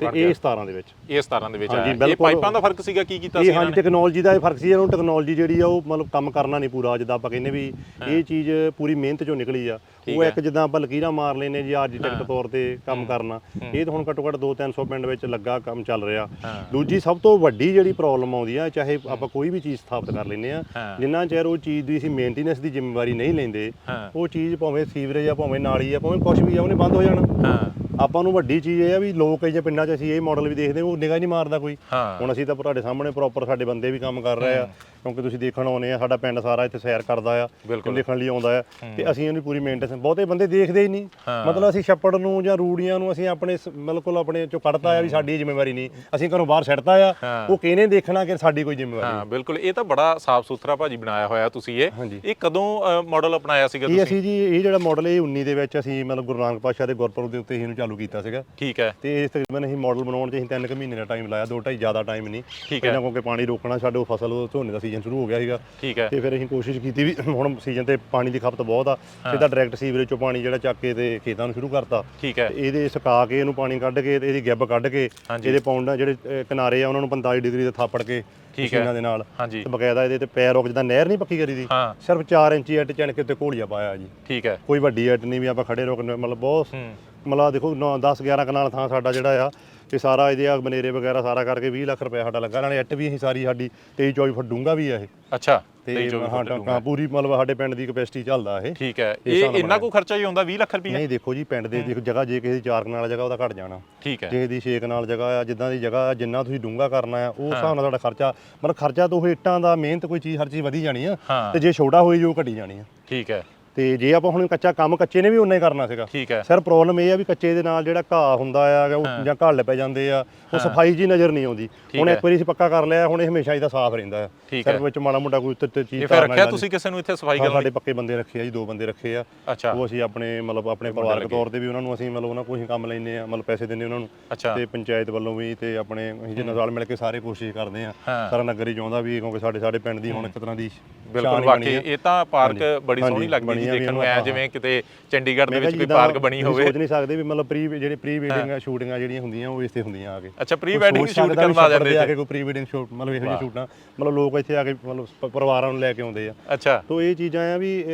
ਤੇ ਇਹ 17 ਦੇ ਵਿੱਚ। ਇਹ 17 ਦੇ ਵਿੱਚ ਆਇਆ ਇਹ ਪਾਈਪਾਂ ਦਾ ਫ਼ਰਕ ਸੀਗਾ ਕੀ ਕੀਤਾ ਸੀ ਹਾਂਜੀ ਟੈਕਨੋਲੋਜੀ ਦਾ ਇਹ ਫ਼ਰਕ ਸੀ ਇਹਨਾਂ ਟੈਕਨੋਲੋਜੀ ਜਿਹੜੀ ਆ ਉਹ ਮਤਲਬ ਕੰਮ ਕਰਨਾ ਨਹੀਂ ਪੂਰਾ ਜਿੱਦਾਂ ਆਪਾਂ ਕਹਿੰਦੇ ਵੀ ਇਹ ਚੀਜ਼ ਪੂਰੀ ਮਿਹਨਤ ਚੋਂ ਨਿਕਲੀ ਆ। ਉਹ ਇੱਕ ਜਿੱਦਾਂ ਆਪਾਂ ਲਕੀਰਾਂ ਮਾਰ ਲੈਨੇ ਜੀ ਆਰਕੀਟੈਕਟ ਤੌਰ ਤੇ ਕੰਮ ਕਰਨਾ। ਇਹ ਤਾਂ ਹੁਣ ਘੱਟੋ ਘੱਟ 2-300 ਪਿੰਡ ਵਿੱਚ ਲੱਗਾ ਕੰਮ ਚੱਲ ਰਿਹਾ। ਦੂਜੀ ਸਭ ਤੋਂ ਵੱਡੀ ਜਿਹੜੀ ਪ੍ਰੋਬਲਮ ਆਉਂਦੀ ਆ ਚਾਹੇ ਆਪਾਂ ਕੋਈ ਵੀ ਚੀਜ਼ ਸਥਾਪਿਤ ਕਰ ਲੈਨੇ ਆ ਜਿੰਨਾ ਚਿਰ ਉਹ ਚੀਜ਼ ਦੀ ਅਸੀਂ ਮੇਨਟੇਨੈਂਸ ਦੀ ਜ਼ਿੰਮੇਵਾਰੀ ਨਹੀਂ ਲੈਂਦੇ ਉਹ ਚੀਜ਼ ਭਾਵੇਂ ਸੀਵਰੇਜ ਆ ਭਾਵੇਂ ਨਾਲੀ ਆ ਭਾਵੇਂ ਕੁਝ ਵੀ ਆ ਉਹਨੇ ਬੰਦ ਹੋ ਜਾਣਾ। ਆਪਾਂ ਨੂੰ ਵੱਡੀ ਚੀਜ਼ ਇਹ ਆ ਵੀ ਲੋਕ ਜੇ ਪਿੰਡਾਂ 'ਚ ਅਸੀਂ ਇਹ ਮਾਡਲ ਵੀ ਦੇਖਦੇ ਉਹ ਨਿਗਾਹ ਨਹੀਂ ਮਾਰਦਾ ਕੋਈ। ਹਾਂ। ਹੁਣ ਅਸੀਂ ਤਾਂ ਤੁਹਾਡੇ ਸਾਹਮਣੇ ਪ੍ਰੋਪਰ ਸਾਡੇ ਬੰਦੇ ਵੀ ਕੰਮ ਕਰ ਰਹੇ ਆ। ਕਿਉਂਕਿ ਤੁਸੀਂ ਦੇਖਣ ਆਉਨੇ ਆ ਸਾਡਾ ਪਿੰਡ ਸਾਰਾ ਇੱਥੇ ਸੈਰ ਕਰਦਾ ਆ ਬਿਲਕੁਲ। ਦੇਖਣ ਲਈ ਆਉਂਦਾ ਆ ਤੇ ਅਸੀਂ ਉਹਦੀ ਪੂਰੀ ਮੇਨਟੇਨੈਂਸ ਬਹੁਤੇ ਬੰਦੇ ਦੇਖਦੇ ਹੀ ਨਹੀਂ। ਮਤਲਬ ਅਸੀਂ ਛੱਪੜ ਨੂੰ ਜਾਂ ਰੂੜੀਆਂ ਨੂੰ ਅਸੀਂ ਆਪਣੇ ਸ- ਬਿਲਕੁਲ ਆਪਣੇ ਚੋਂ ਕੱਢਤਾ ਆ ਵੀ ਸਾਡੀ ਇਹ ਜ਼ਿੰਮੇਵਾਰੀ ਨਹੀਂ ਅਸੀਂ ਘਰੋਂ ਬਾਹਰ ਛੱਡਤਾ ਆ। ਉਹ ਕਿਹਨੇ ਦੇਖਣਾ ਕਿ ਸਾਡੀ ਕੋਈ ਜ਼ਿੰਮੇਵਾਰੀ ਹਾਂ ਬਿਲਕੁਲ ਇਹ ਤਾਂ ਬੜਾ ਸਾਫ਼ ਸੁਥਰਾ ਭਾਜੀ ਬਣਾਇਆ ਹੋਇਆ ਤੁਸੀਂ ਇਹ। ਇਹ ਕਦੋਂ ਮਾਡਲ ਅਪਣਾਇਆ ਸੀਗਾ ਇਹ ਤੁਸੀਂ ਅਸੀਂ ਜੀ ਇਹ ਜਿਹੜਾ ਮਾਡਲ ਇਹ 19 ਦੇ ਵਿੱਚ ਅਸੀਂ ਮਤਲਬ ਗੁਰੂ ਨਾਨਕ ਪਾਤਸ਼ਾਹ ਦੇ ਗੁਰਪੁਰਬ ਦੇ ਉੱਤੇ ਹੀ ਇਹਨੂੰ ਚਾਲੂ ਕੀਤਾ ਸੀਗਾ ਠੀਕ ਹੈ ਤੇ ਇਸ ਤਕਰੀਬਨ ਅਸੀਂ ਮਾਡਲ ਬਣਾਉਣ 'ਚ ਅਸੀਂ ਤਿੰਨ ਕੁ ਮਹੀਨੇ ਦਾ ਟਾਈਮ ਲਾਇਆ ਦੋ ਢਾਈ ਜ਼ਿਆਦਾ ਟਾਈਮ ਨਹੀਂ ਠੀਕ ਹੈ। ਪਹਿਲਾਂ ਕਿਉਂਕਿ ਪਾਣੀ ਰੋਕਣਾ ਸਾਡੇ ਉਹ ਫਸਲ ਉਹ ਝੋਨੇ ਦਾ ਸੀਜ਼ਨ ਸ਼ੁਰੂ ਹੋ ਗਿਆ ਸੀਗਾ। ਠੀਕ ਹੈ। ਤੇ ਫਿਰ ਅਸੀਂ ਕੋਸ਼ਿਸ਼ ਕੀਤੀ ਵੀ ਹੁਣ ਸੀਜ਼ਨ ਤੇ ਪਾਣੀ ਦੀ ਖਪਤ ਬਹੁਤ ਆ। ਸਿੱਧਾ ਡਾਇਰੈਕਟ ਸੀਵਰੇਜ ਚੋਂ ਪਾਣੀ ਜਿਹੜਾ ਚੱਕ ਕੇ ਤੇ ਖੇਤਾਂ ਨੂੰ ਸ਼ੁਰੂ ਕਰਤਾ। ਠੀਕ ਹੈ। ਇਹਦੇ ਸੁਕਾ ਕੇ ਇਹਨੂੰ ਪਾਣੀ ਕੱਢ ਕੇ ਇਹਦੀ ਗਿੱਬ ਕੱਢ ਕੇ। ਇਹਦੇ ਪੌਂਡਾ ਜਿਹੜੇ ਕਿਨਾਰੇ ਆ ਉਹਨਾਂ ਨੂੰ 45 ਡਿਗਰੀ ਤੇ ਥਾਪੜ ਕੇ। ਮਸ਼ੀਨਾਂ ਦੇ ਨਾਲ। ਤੇ ਬਕਾਇਦਾ ਇਹਦੇ ਤੇ ਪੈਰ ਰੁਕ ਜਿੱਦਾਂ ਨਹਿਰ ਨਹੀਂ ਪੱਕੀ ਕਰੀ ਦੀ। ਸਿਰਫ 4 ਇੰਚੀ ਐਟ ਚਣ ਕੇ ਤੇ ਘੋੜੀਆ ਪਾਇਆ ਜੀ। ਠੀਕ ਹੈ। ਕੋਈ ਵੱਡੀ ਐਟ ਨਹੀਂ ਵੀ ਆਪਾਂ ਖੜੇ ਰੁਕਨੇ ਮਤਲਬ ਬਹੁਤ ਮਤਲਬ ਦੇਖੋ 9 10 11 ਕਨਾਲ ਥਾਂ ਸਾਡਾ ਜਿਹੜਾ ਆ ਇਹ ਸਾਰਾ ਇਹਦੇ ਆ ਬਨੇਰੇ ਵਗੈਰਾ ਸਾਰਾ ਕਰਕੇ 20 ਲੱਖ ਰੁਪਏ ਸਾਡਾ ਲੱਗਾ। ਨਾਲੇ ਐਟ ਵੀ ਅਸੀਂ ਸਾਰੀ ਸਾਡੀ 23 24 ਫੁੱਟ ਡੂੰਗਾ ਵੀ ਆ ਇਹ। ਅੱਛਾ ਤੇ ਹਾਂ ਪੂਰੀ ਮਤਲਬ ਸਾਡੇ ਪਿੰਡ ਦੀ ਕਪੈਸਿਟੀ ਚੱਲਦਾ ਇਹ। ਠੀਕ ਹੈ। ਇਹ ਇੰਨਾ ਕੋ ਖਰਚਾ ਹੀ ਆਉਂਦਾ 20 ਲੱਖ ਰੁਪਏ ਨਹੀਂ ਦੇਖੋ ਜੀ ਪਿੰਡ ਦੇ ਦੇਖੋ ਜਗ੍ਹਾ ਜੇ ਕਿਸੇ ਦੀ 4 ਕਨਾਲ ਜਗ੍ਹਾ ਉਹਦਾ ਘਟ ਜਾਣਾ। ਠੀਕ ਹੈ। ਜੇ ਦੀ 6 ਕਨਾਲ ਜਗ੍ਹਾ ਆ ਜਿੱਦਾਂ ਦੀ ਜਗ੍ਹਾ ਆ ਜਿੰਨਾ ਤੁਸੀਂ ਡੂੰਗਾ ਕਰਨਾ ਆ ਉਸ ਹਿਸਾਬ ਨਾਲ ਤੁਹਾਡਾ ਖਰਚਾ ਮਤਲਬ ਖਰਚਾ ਤੋਂ ਉਹ ਇੱਟਾਂ ਦਾ ਮਿਹਨਤ ਕੋਈ ਚੀਜ਼ ਹਰ ਚੀਜ਼ ਵਧੀ ਜਾਣੀ ਆ। ਤੇ ਜੇ ਛੋਟਾ ਹੋਈ ਜੋ ਘਟੀ ਜਾਣੀ ਆ। ਠੀਕ ਹੈ। ਤੇ ਜੇ ਆਪਾਂ ਹੁਣ ਕੱਚਾ ਕੰਮ ਕੱਚੇ ਨੇ ਵੀ ਉਨਾ ਹੀ ਕਰਨਾ ਸੀਗਾ। ਠੀਕ ਹੈ। ਸਰ ਪ੍ਰੋਬਲਮ ਇਹ ਆ ਵੀ ਕੱਚੇ ਦੇ ਨਾਲ ਜਿਹੜਾ ਘਾਹ ਹੁੰਦਾ ਆ ਜਾਂ ਉਹ- ਜਾਂ ਘਾਲ ਪੈ ਜਾਂਦੇ ਆ ਉਹ ਸਫ਼ਾਈ ਜੀ ਨਜ਼ਰ ਨਹੀਂ ਆਉਂਦੀ। ਹੁਣ। ਇੱਕ ਵਾਰੀ ਅਸੀਂ ਪੱਕਾ ਕਰ ਲਿਆ ਹੁਣ ਇਹ ਹਮੇਸ਼ਾ ਇਹਦਾ ਸਾਫ਼ ਰਹਿੰਦਾ ਆ। ਸਰ। ਵਿੱਚ ਮਾੜਾ ਮੋਟਾ ਕੋਈ ਉੱਤੇ ਤੇ ਚੀਜ਼ ਤਾਰਨਾ ਰੱਖਿਆ ਤੁਸੀਂ ਕਿਸੇ ਨੂੰ ਇੱਥੇ ਸਫ਼ਾਈ ਕਰਨ ਸਾਡੇ ਪੱਕੇ ਬੰਦੇ ਰੱਖੇ ਆ ਜੀ ਦੋ ਬੰਦੇ ਰੱਖੇ ਆ। ਅੱਛਾ। ਉਹ ਅਸੀਂ ਆਪਣੇ ਮਤਲਬ ਆਪਣੇ ਪਰਿਵਾਰਕ ਤੌਰ ਤੇ ਵੀ ਉਹਨਾਂ ਨੂੰ ਅਸੀਂ ਮਤਲਬ ਉਹਨਾਂ ਹੀ ਕੰਮ ਲੈਂਦੇ ਆ ਮਤਲਬ ਪੈਸੇ ਦਿੰਦੇ ਉਹਨਾਂ ਨੂੰ। ਤੇ ਪੰਚਾਇਤ ਵੱਲੋਂ ਵੀ ਤੇ ਆਪਣੇ ਅਸੀਂ ਜਿਹਨਾਂ ਨਾਲ ਮਿਲ ਕੇ ਸਾਰੇ ਕੋਸ਼ਿਸ਼ ਕਰਦੇ ਆ। ਸਾਰਾ ਨਗਰ ਹੀ ਚਾਹੁੰਦਾ ਵੀ ਕਿਉਂਕਿ ਸਾਡੇ ਸਾਡੇ ਪਿੰਡ ਦੀ ਹੁਣ ਇੱਕ ਤਰ੍ਹਾਂ ਦੀ ਬਿਲਕੁਲ ਹੀ ਵਾਕਈ। ਇਹ ਤਾਂ ਪਾਰਕ। ਬੜੀ ਸੋਹਣੀ ਲੱਗਦੀ ਵੀ ਦੇਖਣ ਨੂੰ। ਐ ਜਿਵੇਂ ਕਿਤੇ ਚੰਡੀਗੜ੍ਹ ਦੇ ਵਿੱਚ ਕੋਈ ਪਾਰਕ ਬਣੀ ਹੋਵੇ। ਸੋਚ ਨਹੀਂ ਸਕਦੇ ਵੀ ਮਤਲਬ ਪ੍ਰੀ ਜਿਹੜੇ ਪ੍ਰੀ ਵੈਡਿੰਗ ਸ਼ੂਟਿੰਗਾਂ ਜਿਹੜੀਆਂ ਹੁੰਦੀਆਂ ਉਹ ਤੇ ਹੁੰਦੀਆਂ ਆ ਕੇ। ਅੱਛਾ ਪ੍ਰੀ ਵੈਡਿੰਗ ਸ਼ੂਟ ਕਰਨ ਆ ਜਾਂਦੇ ਆ ਕੇ ਕੋਈ ਪ੍ਰੀ ਵੈਡਿੰਗ ਸ਼ੂਟ ਮਤਲਬ ਇਹੋ ਜਿਹੀ ਸ਼ੂਟਾਂ ਮਤਲਬ ਲੋਕ ਇੱਥੇ ਆ ਕੇ ਮਤਲਬ ਪਰਿਵਾਰਾਂ ਨੂੰ ਲੈ ਕੇ ਆਉਂਦੇ ਆ। ਅੱਛਾ। ਤੋ ਇਹ ਚੀਜ਼ਾਂ ਆ ਵੀ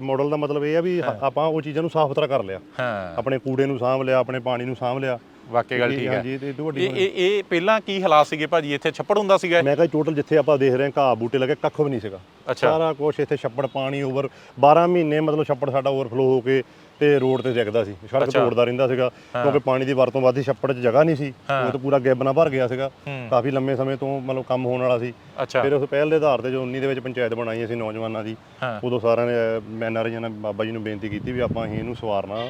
ਮਾਡਲ ਦਾ ਮਤਲਬ ਇਹ ਆ ਵੀ ਹ- ਆਪਾਂ ਉਹ ਚੀਜ਼ਾਂ ਨੂੰ ਸਾਫ਼ ਸੁਥਰਾ ਕਰ ਲਿਆ। ਹਾਂ। ਆਪਣੇ ਕੂੜੇ ਨੂੰ ਸਾਂਭ ਲਿਆ ਆਪਣੇ ਪਾਣੀ ਨੂੰ ਸਾਂਭ ਲਿਆ। ਵਾਕਈ ਗੱਲ ਠੀਕ ਹੈ ਹਾਂਜੀ ਤੇ ਇਹ ਵੱਡੀ ਇਹ ਇਹ ਇਹ ਪਹਿਲਾਂ ਕੀ ਹਾਲਾਤ ਸੀਗੇ ਭਾਜੀ? ਇੱਥੇ ਛੱਪੜ ਹੁੰਦਾ ਸੀਗਾ ਇਹ? ਮੈਂ ਕਿਹਾ ਟੋਟਲ ਜਿੱਥੇ ਆਪਾਂ ਦੇਖ ਰਹੇ ਹਾਂ ਘਾਹ ਬੂਟੇ ਲੱਗੇ ਕੱਖ ਵੀ ਨਹੀਂ ਸੀਗਾ। ਅੱਛਾ। ਸਾਰਾ ਕੁਝ ਇੱਥੇ ਛੱਪੜ ਪਾਣੀ ਓਵਰ 12 ਮਹੀਨੇ ਮਤਲਬ ਛੱਪੜ ਸਾਡਾ ਓਵਰਫਲੋ ਹੋ ਕੇ ਤੇ ਰੋਡ ਤੇ ਡਿੱਗਦਾ ਸੀ। ਸੜਕ। ਤੋੜਦਾ ਰਹਿੰਦਾ ਸੀਗਾ। ਕਿਉਂਕਿ ਪਾਣੀ ਦੀ ਵਰਤੋਂ ਵੱਧਦੀ ਛੱਪੜ 'ਚ ਜਗ੍ਹਾ ਨਹੀਂ ਸੀ। ਉਹ ਤਾਂ ਪੂਰਾ ਗਿੱਬ ਨਾਲ ਭਰ ਗਿਆ ਸੀਗਾ। ਕਾਫੀ ਲੰਮੇ ਸਮੇਂ ਤੋਂ ਮਤਲਬ ਕੰਮ ਹੋਣ ਵਾਲਾ ਸੀ। ਫਿਰ ਉਸ ਪਹਿਲ ਦੇ ਆਧਾਰ ਤੇ ਜੋ 19 ਦੇ ਵਿੱਚ ਪੰਚਾਇਤ ਬਣਾਈ ਅਸੀਂ ਨੌਜਵਾਨਾਂ ਦੀ ਉਦੋਂ ਸਾਰਿਆਂ ਨੇ ਮੈਨਰਜਾਂ ਨੇ ਬਾਬਾ ਜੀ ਨੂੰ ਬੇਨਤੀ ਕੀਤੀ ਵੀ ਆਪਾਂ ਇਹਨੂੰ ਸਵਾਰਨਾ।